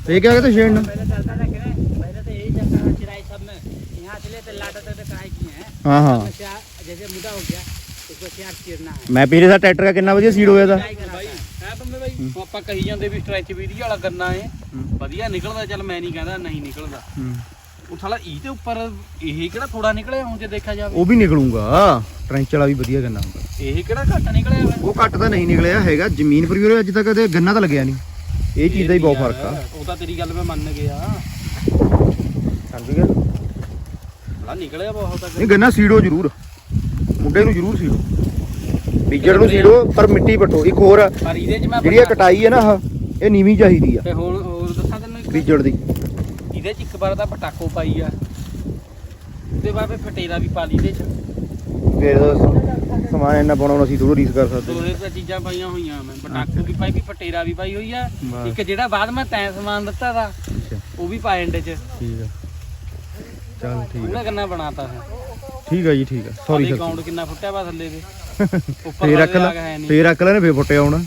ਇਹ ਕਿਹਾ ਕਹਿੰਦੇ ਛੇੜਨਾ पहले चलता था कि नहीं पहले तो यही चलता था चिराई सब में यहाँ से लेते लाटा तो कढ़ाई किए हैं ਹਾਂ ਹਾਂ जैसे मुद्दा हो गया उसको चार चीरना है ਮੈਂ ਪਿਛਲੇ ਸਾਲ ਟਰੈਕਟਰ ਦਾ ਕਿੰਨਾ ਵਧੀਆ ਸੀੜ ਹੋਇਆ ਦਾ ਭਾਈ ਹੈ ਬੰਦੇ ਬਾਈ ਆਪਾਂ ਕਹੀ ਜਾਂਦੇ ਵੀ ਸਟ੍ਰੈਚ ਵੀਡੀ ਵਾਲਾ ਗੰਨਾ ਏ ਵਧੀਆ ਨਿਕਲਦਾ ਚੱਲ ਮੈਂ ਨਹੀਂ ਕਹਿੰਦਾ ਨਹੀਂ ਨਿਕਲਦਾ ਉਹ ਸਾਲਾ ਇਹ ਤੇ ਉੱਪਰ ਇਹ ਕਿਹੜਾ ਥੋੜਾ ਨਿਕਲਿਆ ਹੁਣ ਜੇ ਦੇਖਿਆ ਜਾਵੇ? ਉਹ ਵੀ ਨਿਕਲੂਗਾ। ਟਰੈਂਚ ਵਾਲਾ ਵੀ ਵਧੀਆ ਗੰਨਾ ਹੁੰਦਾ। ਇਹ ਕਿਹੜਾ ਘੱਟ ਨਿਕਲਿਆ ਹੋਇਆ ਉਹ ਘੱਟ ਤਾਂ ਨਹੀਂ ਨਿਕਲਿਆ ਹੈਗਾ। ਜ਼ਮੀਨ ਪਰ ਵੀ ਉਹਦੇ ਅੱਜ ਤੱਕ ਕਦੇ ਗੰਨਾ ਤਾਂ ਲੱਗਿਆ ਨਹੀਂ। ਇਹ ਚੀਜ਼ ਦਾ ਹੀ ਬਹੁਤ ਫ਼ਰਕ ਆ। ਉਹ ਤਾਂ ਤੇਰੀ ਗੱਲ ਮੈਂ ਮੰਨ ਗਿਆ। ਸਮਝ ਗਿਆ ਬੜਾ ਨਿਕਲਿਆ ਬਹੁਤ ਤੱਕ ਨਹੀਂ ਗੰਨਾ ਸੀੜੋ ਜ਼ਰੂਰ। ਮੁੰਡੇ ਨੂੰ ਜ਼ਰੂਰ ਸੀੜੋ। ਬੀਜਣ ਨੂੰ ਸੀੜੋ ਪਰ ਮਿੱਟੀ ਪਟੋ। ਇੱਕ ਹੋਰ ਆ, ਪਰ ਇਹਦੇ ਚ ਮੈਂ ਜਿਹੜੀ ਇਹ ਕਟਾਈ ਹੈ ਨਾ ਆਹ, ਇਹ ਨੀਵੀਂ ਚਾਹੀਦੀ ਆ। ਤੇ ਹੁਣ ਹੋਰ ਦੱਸਾਂ ਤੈਨੂੰ ਇੱਕ? ਬੀਜਣ ਦੀ। ਇਹਦੇ ਚ ਇੱਕ ਵਾਰ ਤਾਂ ਪਟਾਕੋ ਪਾਈ ਆ। ਉਹਦੇ ਬਾਅਦ ਫਟੇਰਾ ਵੀ ਪਾ ਲਈ ਇਹਦੇ ਚ। ਫਿਰ ਸਮਾਨ ਇੰਨਾ ਪਾਉਣਾ ਹੁਣ ਅਸੀਂ ਥੋੜਾ ਰੀਸ ਕਰ ਸਕਦੇ ਦੋਹੇ ਤਾਂ ਚੀਜ਼ਾਂ ਪਾਈਆਂ ਹੋਈਆਂ ਮੈਂ। ਪਟਾਕੋ ਵੀ ਪਾਈ ਵੀ ਫਟੇਰਾ ਵੀ ਪਾਈ ਹੋਈ ਆ। ਬਸ। ਇੱਕ ਜਿਹੜਾ ਬਾਅਦ ਮੈਂ ਤੈਂ ਸਮਾਨ ਦਿੱਤਾ ਦਾ ਅੱਛਾ। ਉਹ ਵੀ ਪਾਏ ਐਂਡ ਚ। ਠੀਕ ਆ। ਚੱਲ ਠੀਕ ਆ। ਗੰਨਾ ਬਣਾਤਾ ਹੈ। ਠੀਕ ਆ ਜੀ ਠੀਕ ਆ। Sorry sir. ਅਕਾਊਂਟ ਕਿੰਨਾ ਫੁੱਟਿਆ ਵਾ ਥੱਲੇ ਦੇ। ਫੇਰ ਰੱਖ ਲੈ ਫੇਰ ਰੱਖ ਲੈ ਨੇ ਫੇਰ ਫੁੱਟਿਆ ਆਉਣਾ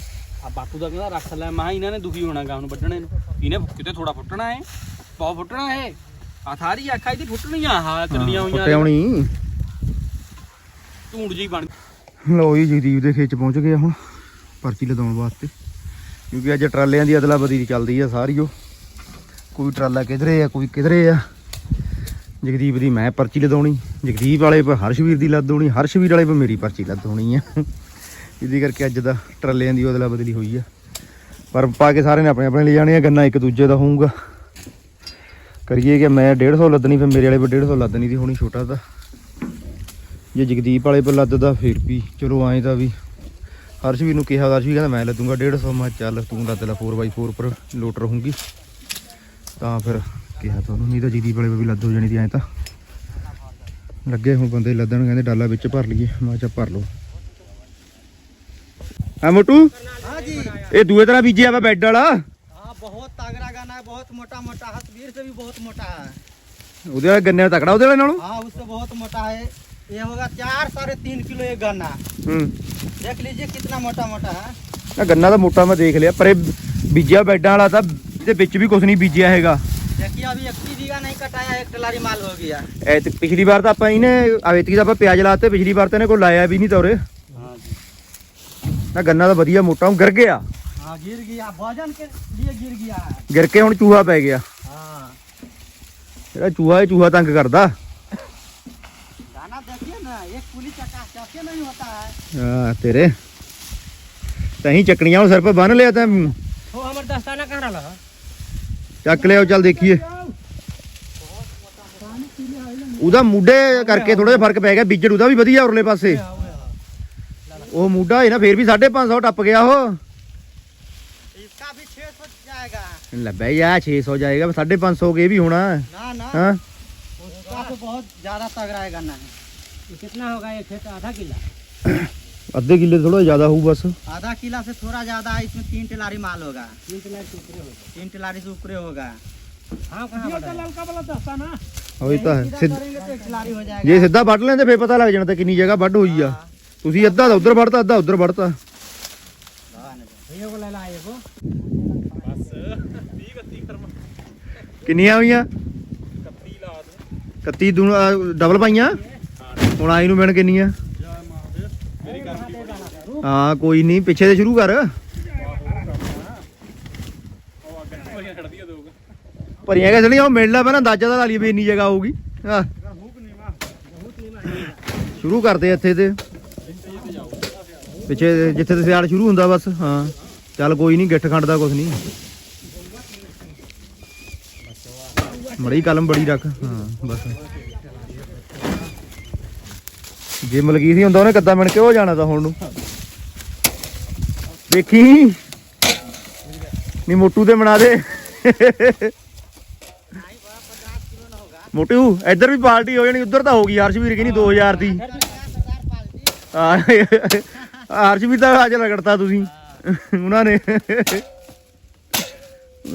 ਆ ਬਾਪੂ ਦਾ ਕਹਿੰਦਾ ਰੱਖ ਲੈ। ਮੈਂ ਇਹਨਾਂ ਨੇ ਦੁਖੀ ਹੋਣਾ ਗਾ ਹੁਣ ਵੱਢਣੇ ਨੂੰ। ਇਹਨੇ ਕਿਤੇ ਥੋੜਾ ਫੁੱਟਣਾ ਹੈ ਬਹੁਤ ਫੁੱਟਣਾ ਹੈ ਆ ਸਾਰੀ ਅੱਖਾਂ ਇਹਦੀ ਫੁੱਟਣੀਆਂ ਆਹ ਚੱਲੀਆਂ ਫੁੱਟਿਆ ਹੋਈਆਂ ਆਉਣੀ ਧੂੜ ਜੀ ਬਣ ਲਓ ਜੀ ਜਗਦੀਪ ਦੇ ਖੇਤ ਚ ਪਹੁੰਚ ਗਏ ਆ ਹੁਣ ਪਰਚੀ ਲਦਾਉਣ ਵਾਸਤੇ। ਕਿਉਂਕਿ ਅੱਜ ਟਰਾਲਿਆਂ ਦੀ ਅਦਲਾ ਬਦਲੀ ਚੱਲਦੀ ਆ ਸਾਰੀ ਉਹ। ਕੋਈ ਟਰਾਲਾ ਕਿਧਰੇ ਆ ਕੋਈ ਕਿਧਰੇ ਆ। ਜਗਦੀਪ ਦੀ ਮੈਂ ਪਰਚੀ ਲਦਾਉਣੀ ਜਗਦੀਪ ਵਾਲੇ ਪਰ ਹਰਸ਼ਵੀਰ ਦੀ ਲੱਦ ਹੋਣੀ ਹਰਸ਼ਵੀਰ ਵਾਲੇ ਪਰ ਮੇਰੀ ਪਰਚੀ ਲੱਦ ਹੋਣੀ ਆ। ਇਹਦੀ ਕਰਕੇ ਅੱਜ ਦਾ ਟਰਾਲਿਆਂ ਦੀ ਅਦਲਾ ਬਦਲੀ ਹੋਈ ਆ। ਪਰ ਪਾ ਕੇ ਸਾਰੇ ਨੇ ਆਪਣੇ ਆਪਣੇ ਲੈ ਜਾਣੇ ਆ ਗੰਨਾ ਇੱਕ ਦੂਜੇ ਦਾ ਹੋਊਗਾ। ਕਰੀਏ ਕਿ ਮੈਂ 150 ਲੱਦਣੀ ਫਿਰ ਮੇਰੇ ਵਾਲੇ ਪਰ 150 ਲੱਦਣੀ ਦੀ ਹੋਣੀ ਛੋਟਾ ਤਾਂ। ਜੇ ਜਗਦੀਪ ਵਾਲੇ ਪਰ ਲੱਦਦਾ ਫਿਰ ਵੀ ਚਲੋ ਐਂ ਤਾਂ ਵੀ। ਹਰਸ਼ ਵੀ ਨੂੰ ਕਿਹਾ ਹਰਸ਼ ਵੀ ਕਹਿੰਦਾ ਮੈਂ ਲੱਦੂੰਗਾ 150 ਮੈਂ ਚੱਲ ਤੂੰ ਲੱਦ ਲੈ 4x4 ਪਰ ਲੋਟ ਰਹੂੰਗੀ ਤਾਂ ਫਿਰ ਕਿਹਾ ਤੁਹਾਨੂੰ ਨਹੀਂ ਤਾਂ ਜਗਦੀਪ ਵਾਲੇ ਵੀ ਲੱਦ ਹੋ ਜਾਣੀ ਦੀ ਐਂ ਤਾਂ। ਲੱਗੇ ਹੁਣ ਬੰਦੇ ਲੱਦਣ ਕਹਿੰਦੇ ਡਾਲਾ ਵਿੱਚ ਭਰ ਲਈਏ ਮੈਂ ਕਿਹਾ ਭਰ ਲਓ। ਆ ਮੋਟੂ? ਹਾਂ ਇਹ ਦੂਏ ਤਰ੍ਹਾਂ ਬੀਜਿਆ ਵਾ ਬੈੱਡ ਵਾਲਾ? बहुत तगड़ा गाना है बहुत मोटा मोटा हसबीर से भी बहुत मोटा है ਉਹਦੇ ਵਾਲਾ ਗੰਨੇ ਦਾ ਤਕੜਾ ਉਹਦੇ ਵਾਲੇ ਨਾਲੋਂ हाँ उससे बहुत मोटा है ये होगा चार साढ़े तीन किलो एक गन्ना ਹੂੰ देख लीजिए कितना मोटा मोटा है ਆ ਗੰਨਾ ਤਾਂ ਮੋਟਾ ਮੈਂ ਦੇਖ ਲਿਆ ਪਰ ਇਹ ਬੀਜਿਆ ਬੈੱਡਾਂ ਵਾਲਾ ਤਾਂ ਇਹਦੇ ਵਿੱਚ ਵੀ ਕੁਝ ਨਹੀਂ ਬੀਜਿਆ ਹੈਗਾ देखिए अभी एक बीघा नहीं कटाया एक टलारी माल हो गया ਐ ਤੇ ਪਿਛਲੀ ਵਾਰ ਤਾਂ ਆਪਾਂ ਇਹਨੇ ਆਵੇਤਕੀ ਦਾ ਆਪਾਂ ਪਿਆਜ਼ ਲਾਤੇ ਪਿਛਲੀ ਵਾਰ ਤਾਂ ਇਹਨੇ ਕੋਈ ਲਾਇਆ ਵੀ ਨਹੀਂ ਤੋਰੇ ਹਾਂ ਜੀ ਨਾ ਗੰਨਾ ਤਾਂ ਵਧੀਆ ਮੋਟਾ ਹੁਣ ਗਿਰ ਗਿਆ हाँ गिर गया वजन के लिए गिर गया है ਗਿਰ ਕੇ ਹੁਣ ਚੂਹਾ ਪੈ ਗਿਆ हाँ ਜਿਹੜਾ ਚੂਹਾ ਇਹ ਚੂਹਾ ਤੰਗ ਕਰਦਾ गाना देखिए ना एक पुलिस का कैसे नहीं होता है ਆ ਤੇਰੇ ਤਹੀਂ ਚੱਕਣੀਆਂ ਹੁਣ ਸਿਰ 'ਤੇ ਬੰਨ ਲਿਆ ਤਾਂ वो हमारे दस्ताना कहाँ रहा ਚੱਕ ਲਿਆਓ ਚੱਲ ਦੇਖੀਏ ਉਹਦਾ ਮੁੱਢੇ ਕਰਕੇ ਥੋੜਾ ਜਿਹਾ ਫਰਕ ਪੈ ਗਿਆ ਬੀਜੜ ਉਹਦਾ ਵੀ ਵਧੀਆ ਉਰਲੇ ਪਾਸੇ ਉਹ ਮੁੱਢਾ ਹੈ ਨਾ ਫੇਰ ਵੀ 550 ਟੱਪ ਗਿਆ ਉਹ जाएगा ਲੱਭਿਆ ਯਾ 600 ਜਾਏਗਾ 550 ਕੇ ਵੀ ਹੋਣਾ ना ना ਹਾਂ उसका तो बहुत ज्यादा तगड़ा है गन्ना है कितना होगा ये खेत आधा किला ਅੱਧੇ ਕਿੱਲੇ ਥੋੜਾ ਜ਼ਿਆਦਾ ਹੋਊ ਬਸ आधा किला से थोड़ा ज्यादा है इसमें तीन टिलारी माल होगा तीन टिलारी से ऊपरे होगा तीन टिलारी से ऊपरे होगा हाँ कहाँ ललका वाला दस्ता ना ਉਹ ਇਹ ਤਾਂ ਹੈ ਸਿੱਧ- करेंगे तो एक टिलारी हो जाएगा ਜੇ ਸਿੱਧਾ ਵੱਢ ਲੈਂਦੇ ਫੇਰ ਪਤਾ ਲੱਗ ਜਾਣਾ ਤੇ ਕਿੰਨੀ ਜਗ੍ਹਾ ਵੱਢ ਹੋਈ ਆ ਤੁਸੀਂ ਅੱਧਾ ਤਾਂ ਉਧਰ ਵੱਢਤਾ ਅੱਧਾ ਉਧਰ ਵੱਢਤਾ भैया को ले लाए वो ਬਸ ਕਿੰਨੀਆਂ ਹੋਈਆਂ? 31 ਲਾ ਦੂੰ। 31 ਦੂ ਡਬਲ ਪਾਈਆਂ? ਹੁਣ ਆਈ ਨੂੰ ਮਿਣ ਕਿੰਨੀਆਂ? ਹਾਂ ਕੋਈ ਨਹੀਂ ਪਿੱਛੇ ਤੇ ਸ਼ੁਰੂ ਕਰ। ਭਰੀਆਂ ਕਿ ਸੜੀਆਂ ਉਹ ਮਿਲ ਲੈ ਪਹਿਲਾਂ ਅੰਦਾਜ਼ਾ ਤਾਂ ਲਾ ਲਈ ਵੀ ਇੰਨੀ ਜਗ੍ਹਾ ਹੋਊਗੀ। ਹਾਂ। ਸ਼ੁਰੂ ਕਰਦੇ ਇੱਥੇ ਤੇ। ਪਿੱਛੇ ਜਿੱਥੇ ਤੇ ਸਿਆਲ ਸ਼ੁਰੂ ਹੁੰਦਾ ਬਸ ਹਾਂ। ਚੱਲ ਕੋਈ ਨਹੀਂ ਗਿੱਠ ਖੰਡ ਦਾ ਕੁਝ ਨਹੀਂ। ਮੜੀ ਕਲਮ ਬੜੀ ਰੱਖ। ਹਾਂ, ਬਸ। ਜੇ ਮਲਕੀਤ ਹੀ ਹੁੰਦਾ, ਉਹਨੇ ਕੱਦਾ ਮਿਣ ਕੇ ਹੋ ਜਾਣਾ ਤਾਂ ਹੁਣ ਨੂੰ। ਦੇਖੀ ਨਹੀਂ ਮੋਟੂ ਤੇ ਬਣਾ ਦੇ। ਮੋਟੂ, ਇੱਧਰ ਵੀ ਪਾਰਟੀ ਹੋ ਜਾਣੀ, ਉੱਧਰ ਤਾਂ ਹੋ ਗਈ। ਹਰਸ਼ਵੀਰ ਕੀ ਨਹੀਂ 2000 ਦੀ। ਆ ਹਰਸ਼ਵੀਰ ਤਾਂ ਅੱਜ ਰਗੜਤਾ ਤੁਸੀਂ। ਉਹਨਾਂ ਨੇ।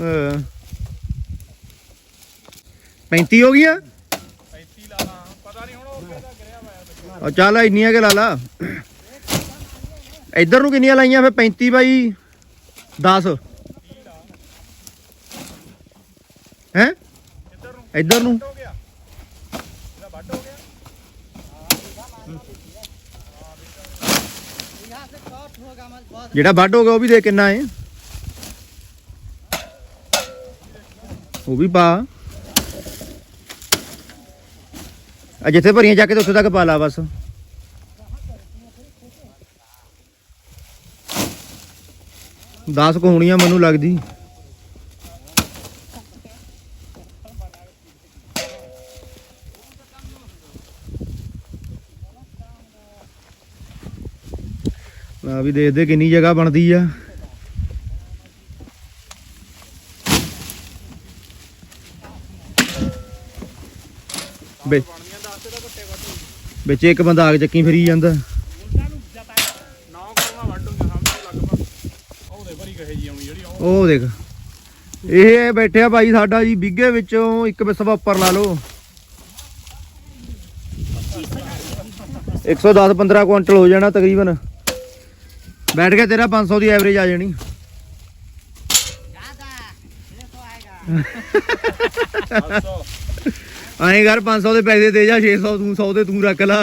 ਅਹ। 35 ਹੋ ਗਈ ਆ 35 ਲਾ ਲਾ ਪਤਾ ਨਹੀਂ ਹੁਣ ਉਹ ਕਿਹਦਾ ਗਿਰਿਆ ਹੋਇਆ ਚੱਲ ਇੰਨੀਆਂ ਕੇ ਲਾ ਲਾ। ਇੱਧਰ ਨੂੰ ਕਿੰਨੀਆਂ ਲਾਈਆਂ ਫੇ 35 ਬਾਈ? 10 ਹੈ? ਇੱਧਰ ਨੂੰ। ਜਿਹੜਾ ਵੱਢ ਹੋ ਗਿਆ ਉਹ ਵੀ ਦੇ ਕਿੰਨਾ ਹੈ। ਉਹ ਵੀ ਪਾ। ਆ ਜਿੱਥੇ ਭਰੀਆਂ ਚੱਕ ਕੇ ਉੱਥੇ ਤੱਕ ਪਾ ਲਾ ਬਸ। ਦਸ ਕੁ ਹੋਣੀਆਂ ਮੈਨੂੰ ਲੱਗਦੀ। ਆ ਵੀ ਦੇਖਦੇ ਕਿੰਨੀ ਜਗ੍ਹਾ ਬਣਦੀ ਆ। ਵੇ ਵਿੱਚ ਇੱਕ ਬੰਦਾ ਆ ਕੇ ਚੱਕੀ ਫਿਰੀ ਜਾਂਦਾ। ਉਹ ਦੇਖ। ਇਹ ਬੈਠਿਆ ਭਾਈ ਸਾਡਾ ਜੀ ਬਿੱਗੇ ਵਿੱਚੋਂ ਇੱਕ ਵਿਸਵਾ ਉੱਪਰ ਲਾ ਲਓ। 110 15 ਕੁਇੰਟਲ ਹੋ ਜਾਣਾ ਤਕਰੀਬਨ। ਬੈਠ ਕੇ ਤੇਰਾ 500 ਦੀ ਐਵਰੇਜ ਆ ਜਾਣੀ। ਜ਼ਿਆਦਾ। 100 ਆਏਗਾ। ਐਂ ਕਰ 500 ਦੇ ਪੈਸੇ ਦੇ ਜਾ 600 ਤੂੰ 100 ਦੇ ਤੂੰ ਰੱਖ ਲਾ।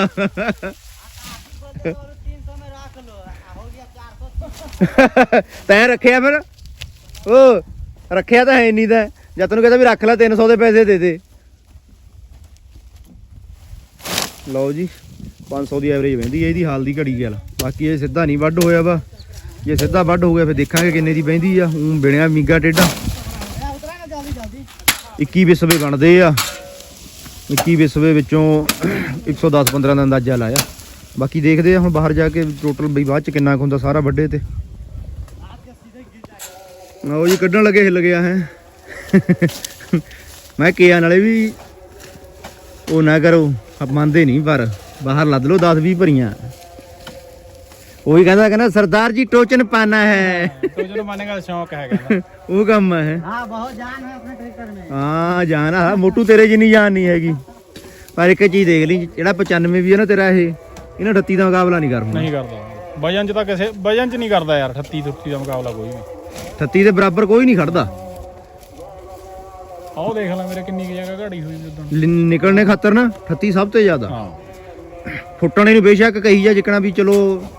ਤੈਂ ਰੱਖਿਆ ਫਿਰ? ਓ ਰੱਖਿਆ ਤਾਂ ਹੈ ਨਹੀਂ ਤਾਂ। ਜਦ ਤੈਨੂੰ ਕਹਿੰਦਾ ਵੀ ਰੱਖ ਲੈ 300 ਦੇ ਪੈਸੇ ਦੇ ਦੇ। ਲਓ ਜੀ 500 ਦੀ ਐਵਰੇਜ ਵਹਿੰਦੀ ਹੈ ਇਹਦੀ ਹਾਲ ਦੀ ਘੜੀ ਗੱਲ। ਬਾਕੀ ਇਹ ਸਿੱਧਾ ਨਹੀਂ ਵੱਢ ਹੋਇਆ ਵਾ। ਜੇ ਸਿੱਧਾ ਵੱਢ ਹੋ ਗਿਆ ਫਿਰ ਦੇਖਾਂਗੇ ਕਿੰਨੇ ਦੀ ਵਹਿੰਦੀ ਆ। ਹੂੰ ਬਿਣਿਆ ਮੀਗਾ ਟੇਡਾ 21 ਵਿਸਵੇ ਬਣਦੇ ਆ। 21 ਵਿਸਵੇ ਵਿੱਚੋਂ 110 15 ਦਾ ਅੰਦਾਜ਼ਾ ਲਾਇਆ। ਬਾਕੀ ਦੇਖਦੇ ਆ, ਹੁਣ ਬਾਹਰ ਜਾ ਕੇ ਟੋਟਲ ਬਈ ਬਾਅਦ ਚ ਕਿੰਨਾ ਕੁ ਹੁੰਦਾ, ਸਾਰਾ ਵੱਡੇ ਤੇ। ਉਹ ਜੀ, ਕੱਢਣ ਲੱਗੇ ਹਿੱਲ ਗਿਆ ਹੈ। ਮੈਂ ਕਿਹਾ ਨਾਲੇ ਵੀ ਉਹ ਨਾ ਕਰੋ ਮੰਨਦੇ ਨਹੀਂ, ਪਰ ਬਾਹਰ ਲੱਦ ਲਓ 10 20 ਭਰੀਆਂ। ਉਹੀ ਕਹਿੰਦਾ ਕਹਿੰਦਾ ਸਰਦਾਰ ਜੀ ਟੋਚਨ ਪਾਣਾ ਹੈ। ਟੋਚਨ ਪਾਣੇ ਦਾ ਸ਼ੌਕ ਹੈ ਕਹਿੰਦਾ ਉਹ ਕੰਮ ਹੈ। ਹਾਂ ਬਹੁਤ ਜਾਨ ਹੈ ਆਪਣੇ ਟ੍ਰੈਕਟਰ ਮੇ ਹਾਂ ਜਾਨ ਆ। ਮੋਟੂ ਤੇਰੇ ਜਿੰਨੀ ਜਾਨ ਨਹੀਂ ਹੈਗੀ। ਪਰ ਇੱਕ ਚੀਜ਼ ਦੇਖ ਲਈ ਜਿਹੜਾ 95 ਵੀ ਹੈ ਨਾ ਤੇਰਾ ਇਹ ਇਹਨਾਂ 38 ਦਾ ਮੁਕਾਬਲਾ ਨਹੀਂ ਕਰਦਾ ਨਹੀਂ ਕਰਦਾ। ਵਜਨ ਚ ਤਾਂ ਕਿਸੇ ਵਜਨ ਚ ਨਹੀਂ ਕਰਦਾ ਯਾਰ 38 ਦਾ ਮੁਕਾਬਲਾ ਕੋਈ ਵੀ। 38 ਦੇ ਬਰਾਬਰ ਕੋਈ ਨਹੀਂ ਖੜਦਾ। ਆਓ ਦੇਖ ਲੈ ਮੇਰੇ ਕਿੰਨੀ ਜਗ੍ਹਾ ਘੜੀ ਹੋਈ ਉਦੋਂ। ਨਿਕਲਣੇ ਖਾਤਰ ਨਾ 38 ਸਭ ਤੋਂ ਜ਼ਿਆਦਾ। ਹਾਂ। ਫੁੱਟਣੇ ਨੂੰ ਬੇਸ਼ੱਕ ਕਹੀ ਜਾ ਜਿਕਣਾ ਵੀ ਚਲੋ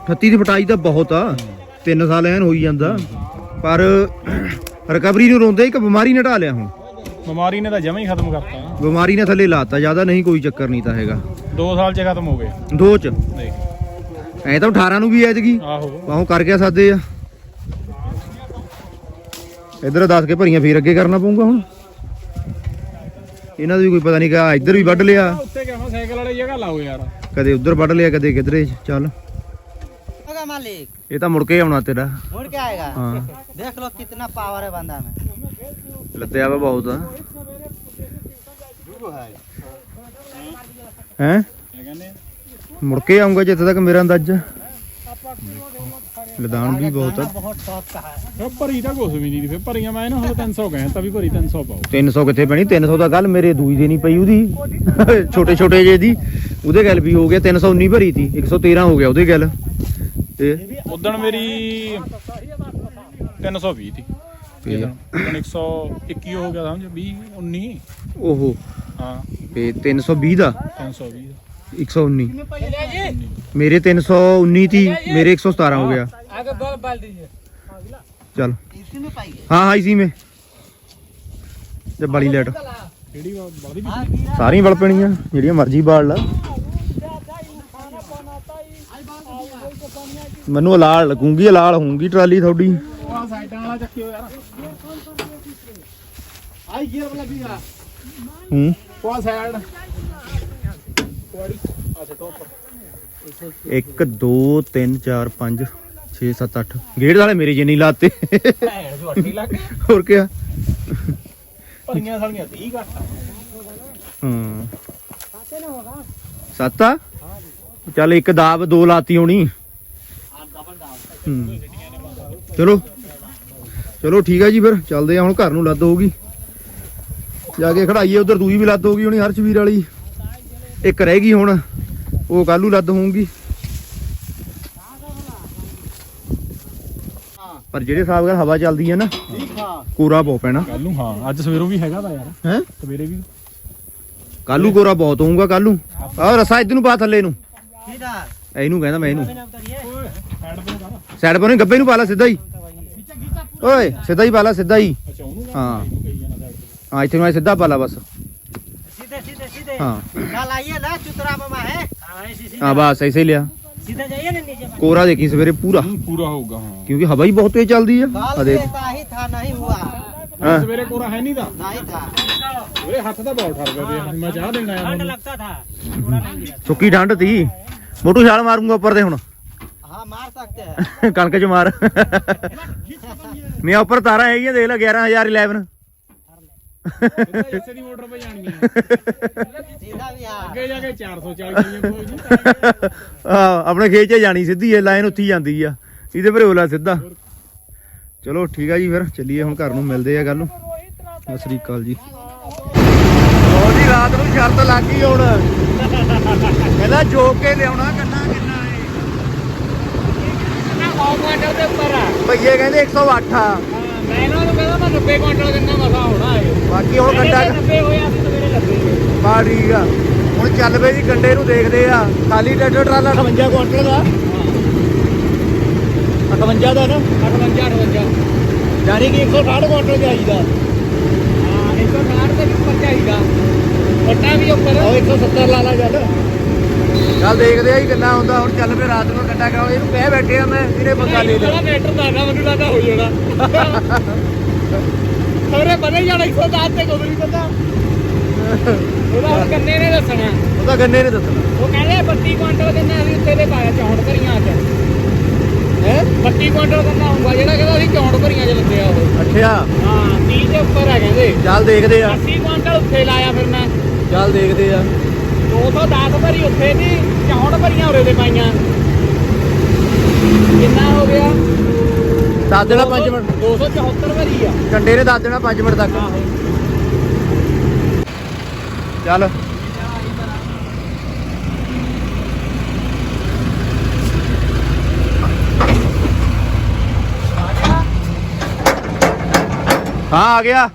38 ਦੀ ਫਟਾਈ ਤਾਂ ਬਹੁਤ ਆ 3 ਸਾਲ ਐਨ ਹੋਈ ਜਾਂਦਾ। ਪਰ ਰਿਕਵਰੀ ਨੂੰ ਰੋਂਦੇ ਇੱਕ ਬਿਮਾਰੀ ਨੇ ਢਾ ਲਿਆ ਹੁਣ। ਬਿਮਾਰੀ ਨੇ ਤਾਂ ਜਮਾ ਹੀ ਖਤਮ ਕਰਤਾ। ਬਿਮਾਰੀ ਨੇ ਥੱਲੇ ਲਾਤਾ ਜ਼ਿਆਦਾ ਨਹੀਂ ਕੋਈ ਚੱਕਰ ਨਹੀਂ ਤਾਂ ਹੈਗਾ। 2 ਸਾਲ ਚ ਖਤਮ ਹੋ ਗਏ। ਦੋ ਚ? ਐ ਤਾਂ 18 ਨੂੰ ਵੀ ਐਤਕੀ। ਆਹੋ। ਬਾਹੋਂ ਕਰ ਗਿਆ ਸਾਦੇ ਆ। ਇਧਰ ਦੱਸ ਕੇ ਭਰੀਆਂ ਫੇਰ ਅੱਗੇ ਕਰਨਾ ਪਊਗਾ ਹੁਣ। ਇਹਨਾਂ ਦਾ ਵੀ ਕੋਈ ਪਤਾ ਨਹੀਂ ਕਿ ਇੱਧਰ ਵੀ ਵੱਢ ਲਿਆ। ਉੱਤੇ ਕਿਹਾ ਸਾਈਕਲ ਵਾਲੀ ਜਗ੍ਹਾ ਲਾਓ ਯਾਰ। ਕਦੇ ਉੱਧਰ ਵੱਢ ਲਿਆ ਕਦੇ ਕਿਧਰੇ ਚੱਲ होगा मालिक ਇਹ ਤਾਂ ਮੁੜ ਕੇ ਆਉਣਾ ਤੇਰਾ मुड़ के आएगा ਹਾਂ देख लो कितना पावर है बंदा में ਲੱਦਿਆ ਵਾ ਬਹੁਤ ਆ है ਹੈ ਇਹ ਕਹਿੰਦੇ ਮੁੜ ਕੇ ਆਉਂਗਾ ਜਿੱਥੇ ਤੱਕ ਮੇਰਾ ਅੰਦਾਜ਼ਾ ਲਦਾਨ ਵੀ ਬਹੁਤ ਆ। ਬਹੁਤ ਸੌਫਟ ਹੈ। ਫਿਰ ਭਰੀ ਤਾਂ ਕੁਝ ਵੀ ਨਹੀਂ ਫਿਰ ਭਰੀਆਂ ਮੈਂ ਨਾ ਹੁਣ 300 ਗਏ ਤਾਂ ਵੀ ਭਰੀ 300 ਪਾਓ। 300 ਕਿੱਥੇ ਪੈਣੀ? 300 ਦਾ ਗੱਲ ਮੇਰੇ ਦੂਈ ਦੇ ਨਹੀਂ ਪਈ ਉਹਦੀ। ਛੋਟੇ ਛੋਟੇ ਜੇ ਦੀ। ਉਹਦੇ ਗੱਲ ਵੀ ਹੋ ਗਿਆ 319 ਭਰੀ ਸੀ 113 ਹੋ ਗਿਆ ਉਹਦੇ ਗੱਲ। ਤੇ ਉਦੋਂ ਮੇਰੀ 320 ਸੀ ਤੇ। 121 ਹੋ ਗਿਆ ਸਮਝ? 20 19 ਓਹੋ। ਹਾਂ। ਤੇ 320 ਦਾ? 320 ਦਾ। 119 ਮੇਰੇ 319 ਤੀ ਮੇਰੇ 117 ਹੋ ਗਿਆ। आगे बॉल बाल दीजिए ਚੱਲ इसी में पाइए ਹਾਂ ਹਾਂ ਇਸੀ ਮੇ ਤੇ ਬੜੀ ਲੈਟ ਕਿਹੜੀ ਬੜੀ हाँ गिरा ਸਾਰੀਆਂ ਵਲ ਪੈਣੀਆਂ ਜਿਹੜੀਆਂ ਮਰਜ਼ੀ ਬਾੜ ਲਾ ਮੈਨੂੰ ਲਾਲ ਲੱਗੂਗੀ ਲਾਲ ਹੋਊਗੀ ਟਰਾਲੀ ਤੁਹਾਡੀ ਉਹ ਸਾਈਡਾਂ ਵਾਲਾ ਚੱਕਿਓ ਯਾਰ ਆਈ ਗੀਅਰ ਵਾਲਾ ਵੀ ਆ ਹੂੰ ਉਹ ਸਾਈਡ ਕੋੜੀ ਅੱਛਾ ਟੋਪ 1 2 3 4 5 6 7 8 ਗੇੜ ਵਾਲੇ ਮੇਰੇ ਜਿੰਨੀ ਲਾਤੇ। ਭੈਣ ਜੋ 80 ਲੱਗ ਗਏ ਹੋਰ ਕਿਆ? ਭਰੀਆਂ ਸਾਲੀਆਂ 30 ਘੱਟ ਆ। ਹਾਂ। ਸੱਤ ਆ? ਚੱਲ ਇੱਕ ਦਾਬ ਦੋ ਲਾਤੀ ਹੋਣੀ। ਚਲੋ। ਚਲੋ ਠੀਕ ਆ ਜੀ ਫਿਰ। ਚੱਲਦੇ ਆ ਹੁਣ ਘਰ ਨੂੰ ਲੱਦ ਹੋਊਗੀ। ਜਾ ਕੇ ਖੜਾਈਏ ਉਧਰ ਦੂਜੀ ਵੀ ਲੱਦ ਹੋਊਗੀ ਹੁਣੀ ਹਰਸ਼ਵੀਰ ਵਾਲੀ। ਇੱਕ ਰਹਿ ਗਈ ਹੁਣ। ਉਹ ਕੱਲੂ ਲੱਦ ਹੋਊਗੀ। ਪਰ ਜਿਹੜੇ ਹਿਸਾਬ ਨਾਲ ਹਵਾ ਚੱਲਦੀ ਹੈ ਨਾ ਕੋਰਾ ਬਹੁਤ ਪੈਣਾ। ਕੱਲ ਨੂੰ ਹਾਂ। ਅੱਜ ਸਵੇਰੋਂ ਵੀ ਹੈਗਾ ਵਾ ਯਾਰ। ਹੈ? ਸਵੇਰੇ ਵੀ। ਕੱਲੂ ਕੋਰਾ ਬਹੁਤ ਹੋਊਗਾ ਕੱਲੂ ਆ ਰਸਾ ਇਧਰ ਨੂੰ ਪਾ ਥੱਲੇ ਨੂੰ। ਇਹਨੂੰ ਕਹਿੰਦਾ ਮੈਂ ਇਹਨੂੰ। ਸਾਈਡ ਪਰ ਗੱਬੇ ਨੂੰ ਪਾ ਲੈ ਸਿੱਧਾ ਹੀ। ਓਏ ਸਿੱਧਾ ਹੀ ਪਾ ਲੈ ਸਿੱਧਾ ਹੀ। ਹਾਂ। ਹਾਂ ਇੱਥੇ ਨੂੰ ਸਿੱਧਾ ਪਾ ਲੈ ਬਸ। ਸਿੱਧੇ ਸਿੱਧੇ ਸਿੱਧੇ। ਹਾਂ। ਨਾ ਲਾਈਏ ਨਾ ਚੁਤਰਾ ਮਮਾ ਹੈ। ਹਾਂ ਬਸ ਐਸੇ ਲਿਆ। सीधे जाइए ना नीचे ਕੋਰਾ ਦੇਖੀ ਸਵੇਰੇ ਪੂਰਾ ਹੂੰ, ਪੂਰਾ ਹੋਊਗਾ ਹਾਂ ਕਿਉਂਕਿ ਹਵਾ ਹੀ ਬਹੁਤ ਤੇਜ਼ ਚੱਲਦੀ ਆ ਆ कल ਦੇਖ ऐसा ही था नहीं हुआ ਹਾਂ। ਸਵੇਰੇ ਕੋਰਾ ਹੈ ਨਹੀਂ ਦਾ नहीं था ਸਵੇਰੇ ਹੱਥ ਤਾਂ ਬਹੁਤ ਠਰ ਗਏ ਤੇ ਮੈਂ ਚਾਹ ਦੇਣ ਆਇਆ ਹੁਣ लगता था ਸੁੱਕੀ ਠੰਡ ਤੀ ਮੋਟੂ ਛਾਲ ਮਾਰੂੰਗਾ ਉੱਪਰ ਦੇ ਹੁਣ हाँ मार सकते हैं ਕਣਕ ਚ ਮਾਰ ਮੈਂ ਉੱਪਰ ਤਾਰਾਂ ਹੈਗੀਆਂ ਦੇਖ ਲੈ 11011 ਇਸੇ ਦੀ ਮੋਟਰ ਪੇ ਜਾਣੀ ਹੈ ਸਿੱਧਾ ਵੀ ਆ। ਅੱਗੇ ਜਾ ਕੇ 440 ਜਾਈਏ ਕੋਈ ਨਹੀਂ ਆ ਆਪਣੇ ਖੇਤ 'ਚ ਜਾਣੀ ਸਿੱਧੀ ਇਹ ਲਾਈਨ ਉੱਥੇ ਹੀ ਜਾਂਦੀ ਆ। ਇਹਦੇ ਭਰੇ ਹੋਲਾ ਸਿੱਧਾ। ਚਲੋ ਠੀਕ ਆ ਜੀ ਫਿਰ ਚੱਲੀਏ ਹੁਣ ਘਰ ਨੂੰ ਮਿਲਦੇ ਆ ਕੱਲ ਨੂੰ। ਸਤਿ ਸ੍ਰੀ ਅਕਾਲ ਜੀ। ਲੋ ਜੀ ਰਾਤ ਨੂੰ ਸ਼ਰਤ ਲੱਗ ਗਈ ਹੁਣ। ਕਹਿੰਦਾ ਜੋਕ ਕੇ ਲਿਆਉਣਾ ਕੰਨਾ ਕਿੰਨਾ ਏ। ਕਿੰਨਾ ਆਫ ਕੁਆਟਰ ਦੇ ਉੱਪਰ ਆ। ਭਈਏ ਕਹਿੰਦੇ 108 ਆ। ਮੈਂ ਇਹਨਾਂ ਨੂੰ ਕਹਿੰਦਾ ਮੈਂ 90 ਕੁਆਟਰ ਕਿੰਨਾ ਮਸਾ ਹੋਣਾ ਏ। ਬਾਕੀ ਹੁਣ ਕੰਡਾ 90 ਹੋਇਆ ਸੀ ਤਾਂ ਮੇਰੇ ਲੱਗੇ ਬਾ ਠੀਕ ਆ। ਹੁਣ ਚੱਲ ਪਏ ਜੀ ਕੰਡੇ ਨੂੰ ਦੇਖਦੇ ਆ। ਖਾਲੀ ਟਰੈਕਟਰ ਟਰਾਲਾ 58 ਕੁਇੰਟਲ ਦਾ? 58 ਦਾ ਨਾ? 58 58 ਯਾਨੀ ਕਿ 160 ਕੁਇੰਟਲ ਚਾਹੀਦਾ ਹਾਂ 160 ਤੇ ਵੀ ਉੱਪਰ ਚਾਹੀਦਾ ਵੱਟਾ ਵੀ ਉੱਪਰ। ਉਹ 170 ਲਾ ਲਾ ਚੱਲ। ਚੱਲ ਦੇਖਦੇ ਆ ਜੀ ਕਿੰਨਾ ਹੁੰਦਾ। ਹੁਣ ਚੱਲ ਪਏ ਰਾਤ ਨੂੰ ਕੰਡਾ ਕਰਾਓ। ਇਹਨੂੰ ਕਹਿ ਬੈਠੇ ਆ ਮੈਂ ਇਹਨੇ ਪੰਗਾ ਲੈ ਲਿਆ ਟਰੈਕਟਰ ਦਾ ਨਾ ਮੈਨੂੰ ਲੱਗਦਾ ਹੋ ਜਾਣਾ। ਸੋਰੇ ਪਤਾ ਹੀ ਜਾਣਾ 110 ਤੇ ਕੋਈ ਨਹੀਂ ਪਤਾ ਉਹਦਾ ਹੁਣ ਕੰਨੇ ਨੇ ਦੱਸਣਾ। ਉਹਦਾ ਗੰਨੇ ਨੇ ਦੱਸਣਾ। ਉਹ ਕਹਿੰਦੇ 32 ਕੁਆਂਟਲ ਗੰਨਾ ਅਸੀਂ ਉੱਤੇ ਦੇ ਪਾਇਆ 64 ਭਰੀਆਂ ਚ ਹੈ? 32 ਕੁਆਂਟਲ ਗੰਨਾ ਹੋਊਗਾ ਜਿਹੜਾ ਕਹਿੰਦਾ ਅਸੀਂ 64 ਭਰੀਆਂ ਚ ਲੱਦਿਆ ਉਹ। ਅੱਛਾ। ਹਾਂ 30 ਦੇ ਉੱਪਰ ਆ ਕਹਿੰਦੇ। ਚੱਲ ਦੇਖਦੇ ਆ। 80 ਕੁਆਂਟਲ ਉੱਤੇ ਲਾਇਆ ਫਿਰ ਮੈਂ। ਚੱਲ ਦੇਖਦੇ ਆ। 210 ਭਰੀ ਉੱਥੇ ਦੀ 64 ਭਰੀਆਂ ਉਰੇ ਦੇ ਪਾਈਆਂ। ਕਿੰਨਾ ਹੋ ਗਿਆ? ਦੱਸ ਦੇਣਾ 5 ਮਿੰਟ। 274 ਭਰੀ ਆ। ਕੰਡੇ ਨੇ ਦੱਸ ਦੇਣਾ 5 ਮਿੰਟ ਤੱਕ। ਆਹੋ। ਚੱਲ। ਹਾਂ ਆ ਗਿਆ।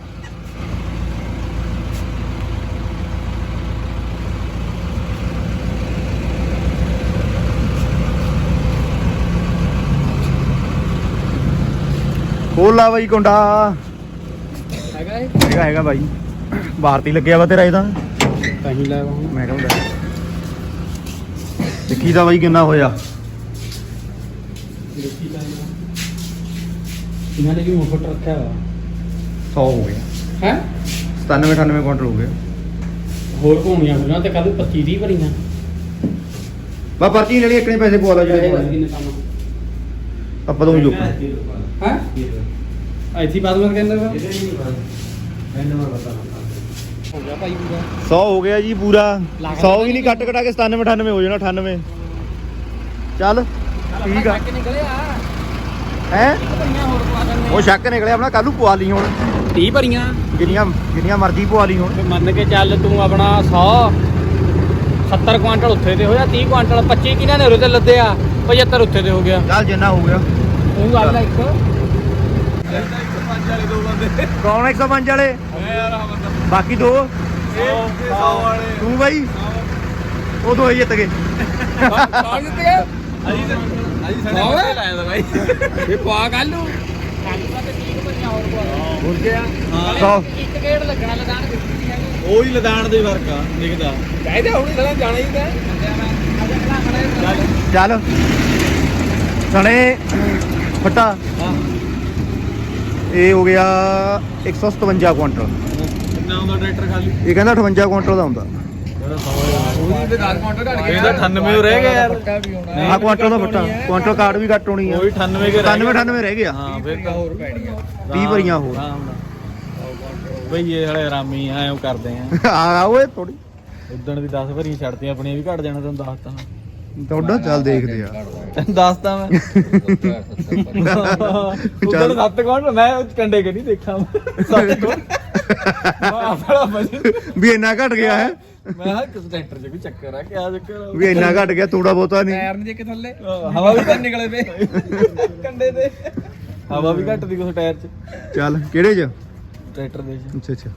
ਖੋਲ ਲਾ ਬਾਈ ਕੁੰਡਾ। ਹੈਗਾ ਇਹ? ਹੈਗਾ ਹੈਗਾ ਬਾਈ। ਭਾਰਤੀ ਲੱਗਿਆ ਵਾ ਤੇਰਾ ਇਹਦਾ ਕਹੀਂ ਲਾਇਆ ਮੈਂ ਕਹਿੰਦਾ ਦੇਖੀ ਦਾ ਬਾਈ ਕਿੰਨਾ ਹੋਇਆ? ਦੇਖੀ ਤਾਂ ਇਹਨਾਂ। ਨੇ ਵੀ ਮੁਫਟ ਰੱਖਿਆ ਵਾ। 100 ਹੋ ਗਿਆ। ਹੈ? 97 98 ਕੁਇੰਟਲ ਹੋ ਗਿਆ। ਹੋਰ ਘੋਣੀਆਂ ਫਿਰਾਂ ਤੇ ਕੱਲ 25 30 ਭਰੀਆਂ। ਬਾ ਪਰਚੀ ਲੈਣੀ ਇੱਕ ਨੇ ਪੈਸੇ ਪਵਾ ਲਾ ਜਿਹੜੇ ਆਪਾਂ ਤੋਂ ਜੁਕ ਹੈ? ਇੱਥੇ ਬਾਦ ਮੈਂ ਕਹਿੰਦਾ ਵਾ? ਹੋ ਗਿਆ ਭਾਈ ਪੂਰਾ? 100 ਹੋ ਗਿਆ ਜੀ ਪੂਰਾ। ਲੱਖ 100 ਵੀ ਨਹੀਂ ਕੱਟ ਕਟਾ ਕੇ 97 98 ਹੋ ਜਾਣਾ 98 ਚੱਲ ਠੀਕ ਆ। ਹੈ? ਭਰੀਆਂ ਹੋਰ ਪਵਾ ਦਿੰਦੇ ਉਹ ਸ਼ੱਕ ਨਿਕਲਿਆ ਆਪਣਾ ਕੱਲੂ ਪਵਾ ਲਈ ਹੁਣ। 30 ਭਰੀਆਂ? ਜਿੰਨੀਆਂ ਜਿੰਨੀਆਂ ਮਰਜ਼ੀ ਪਵਾ ਲਈ ਹੁਣ। ਮੰਨ ਕੇ ਚੱਲ ਤੂੰ ਆਪਣਾ 100 70 ਕੁਆਂਟਲ ਉੱਥੇ ਤੇ ਹੋਇਆ 30 ਕੁਆਂਟਲ 25 ਕਿਹਨਾਂ ਨੇ ਉਰੇ ਤੇ ਲੱਦੇ ਆ 75 ਉੱਥੇ ਤੇ ਹੋ ਗਿਆ। ਚੱਲ ਜਿੰਨਾ ਹੋ ਗਿਆ। ਉਹ ਕੌਣ 105 ਵਾਲੇ? ਬਾਕੀ ਦੋ? ਤੂੰ ਬਾਈ? ਉਹ ਦੋ ਹੀ ਜਿੱਤ ਗਏ। ਇਹ ਪਾ ਕੱਲ ਨੂੰ ਹੋਰ ਕੀ ਆ? 100 ਇੱਕ ਗੇੜ ਲੱਗਣਾ ਲਗਾਣ ਦਿੱਤੀ ਉਹ ਹੀ ਲਦਾਨ ਦੇ ਵਰਕ ਆ ਨਿਕਦਾ। ਕਹਿੰਦੇ ਹੁਣ ਹੀ ਜਾਣਾ ਹੀ ਤਾਂ। ਚੱਲ। ਸਣੇ ਫਟਾ। ਇਹ ਹੋ ਗਿਆ 157 ਕੁਇੰਟਲ। ਕਿੰਨਾ ਹੁੰਦਾ ਟਰੈਕਟਰ ਖਾਲੀ? ਇਹ ਕਹਿੰਦਾ 58 ਕੁਇੰਟਲ ਦਾ ਹੁੰਦਾ। ਇਹਦਾ 98 ਰਹਿ ਗਿਆ ਯਾਰ। ਆ ਕੁਆਂਟਲ ਦਾ ਫੱਟਾ। ਕੁਆਂਟਲ ਕਾਰਡ ਵੀ ਘੱਟ ਹੋਣੀ ਆ। ਉਹੀ 98 ਕੇ 98 98 ਰਹਿ ਗਿਆ। ਹਾਂ ਫਿਰ ਤਾਂ ਹੋਰ ਪੈਣੀਆਂ 30 ਭਰੀਆਂ ਹੋਰ। ਬਈ ਇਹ ਹਲੇ ਆਰਾਮੀ ਐਂ ਕਰਦੇ ਆ। ਆ ਓਏ ਥੋੜੀ ਉਦਣ ਦੀ 10 ਭਰੀਆਂ ਛੱਡਤੀਆਂ ਆਪਣੀਆਂ ਵੀ ਘਟ ਜਾਣਾ ਤੈਨੂੰ ਦੱਸਤਾ ਤੁਹਾਡਾ ਚੱਲ ਦੇਖਦੇ ਆ। ਦੱਸਤਾ ਮੈਂ। ਉਦਣ ਸੱਤ ਕੌਣ ਮੈਂ ਉਹ ਕੰਡੇ ਕੇ ਨਹੀਂ ਦੇਖਾਂ। ਸੱਤ ਕੌਣ ਆਪਣਾ ਵੀ ਇੰਨਾ ਘਟ ਗਿਆ ਹੈ? ਮੈਂ ਹਾਂ ਕਿਸ ਟਰੈਕਟਰ 'ਚ ਵੀ ਚੱਕਰ ਆ ਕਿਆ ਚੱਕਰ ਆ। ਵੀ ਇੰਨਾ ਘਟ ਗਿਆ ਥੋੜਾ ਬਹੁਤਾ ਨਹੀਂ। ਟਾਇਰ ਨਹੀਂ ਜੇ ਥੱਲੇ। ਹਵਾ ਵੀ ਤਾਂ ਨਿਕਲੇ ਪਏ ਕੰਡੇ ਤੇ। ਹਵਾ ਵੀ ਘੱਟ ਦੀ ਕੁਛ ਟਾਇਰ 'ਚ। ਚੱਲ ਕਿਹੜੇ ਚ? ਟਰੈਕਟਰ ਦੇ 'ਚ। ਅੱਛਾ ਅੱਛਾ।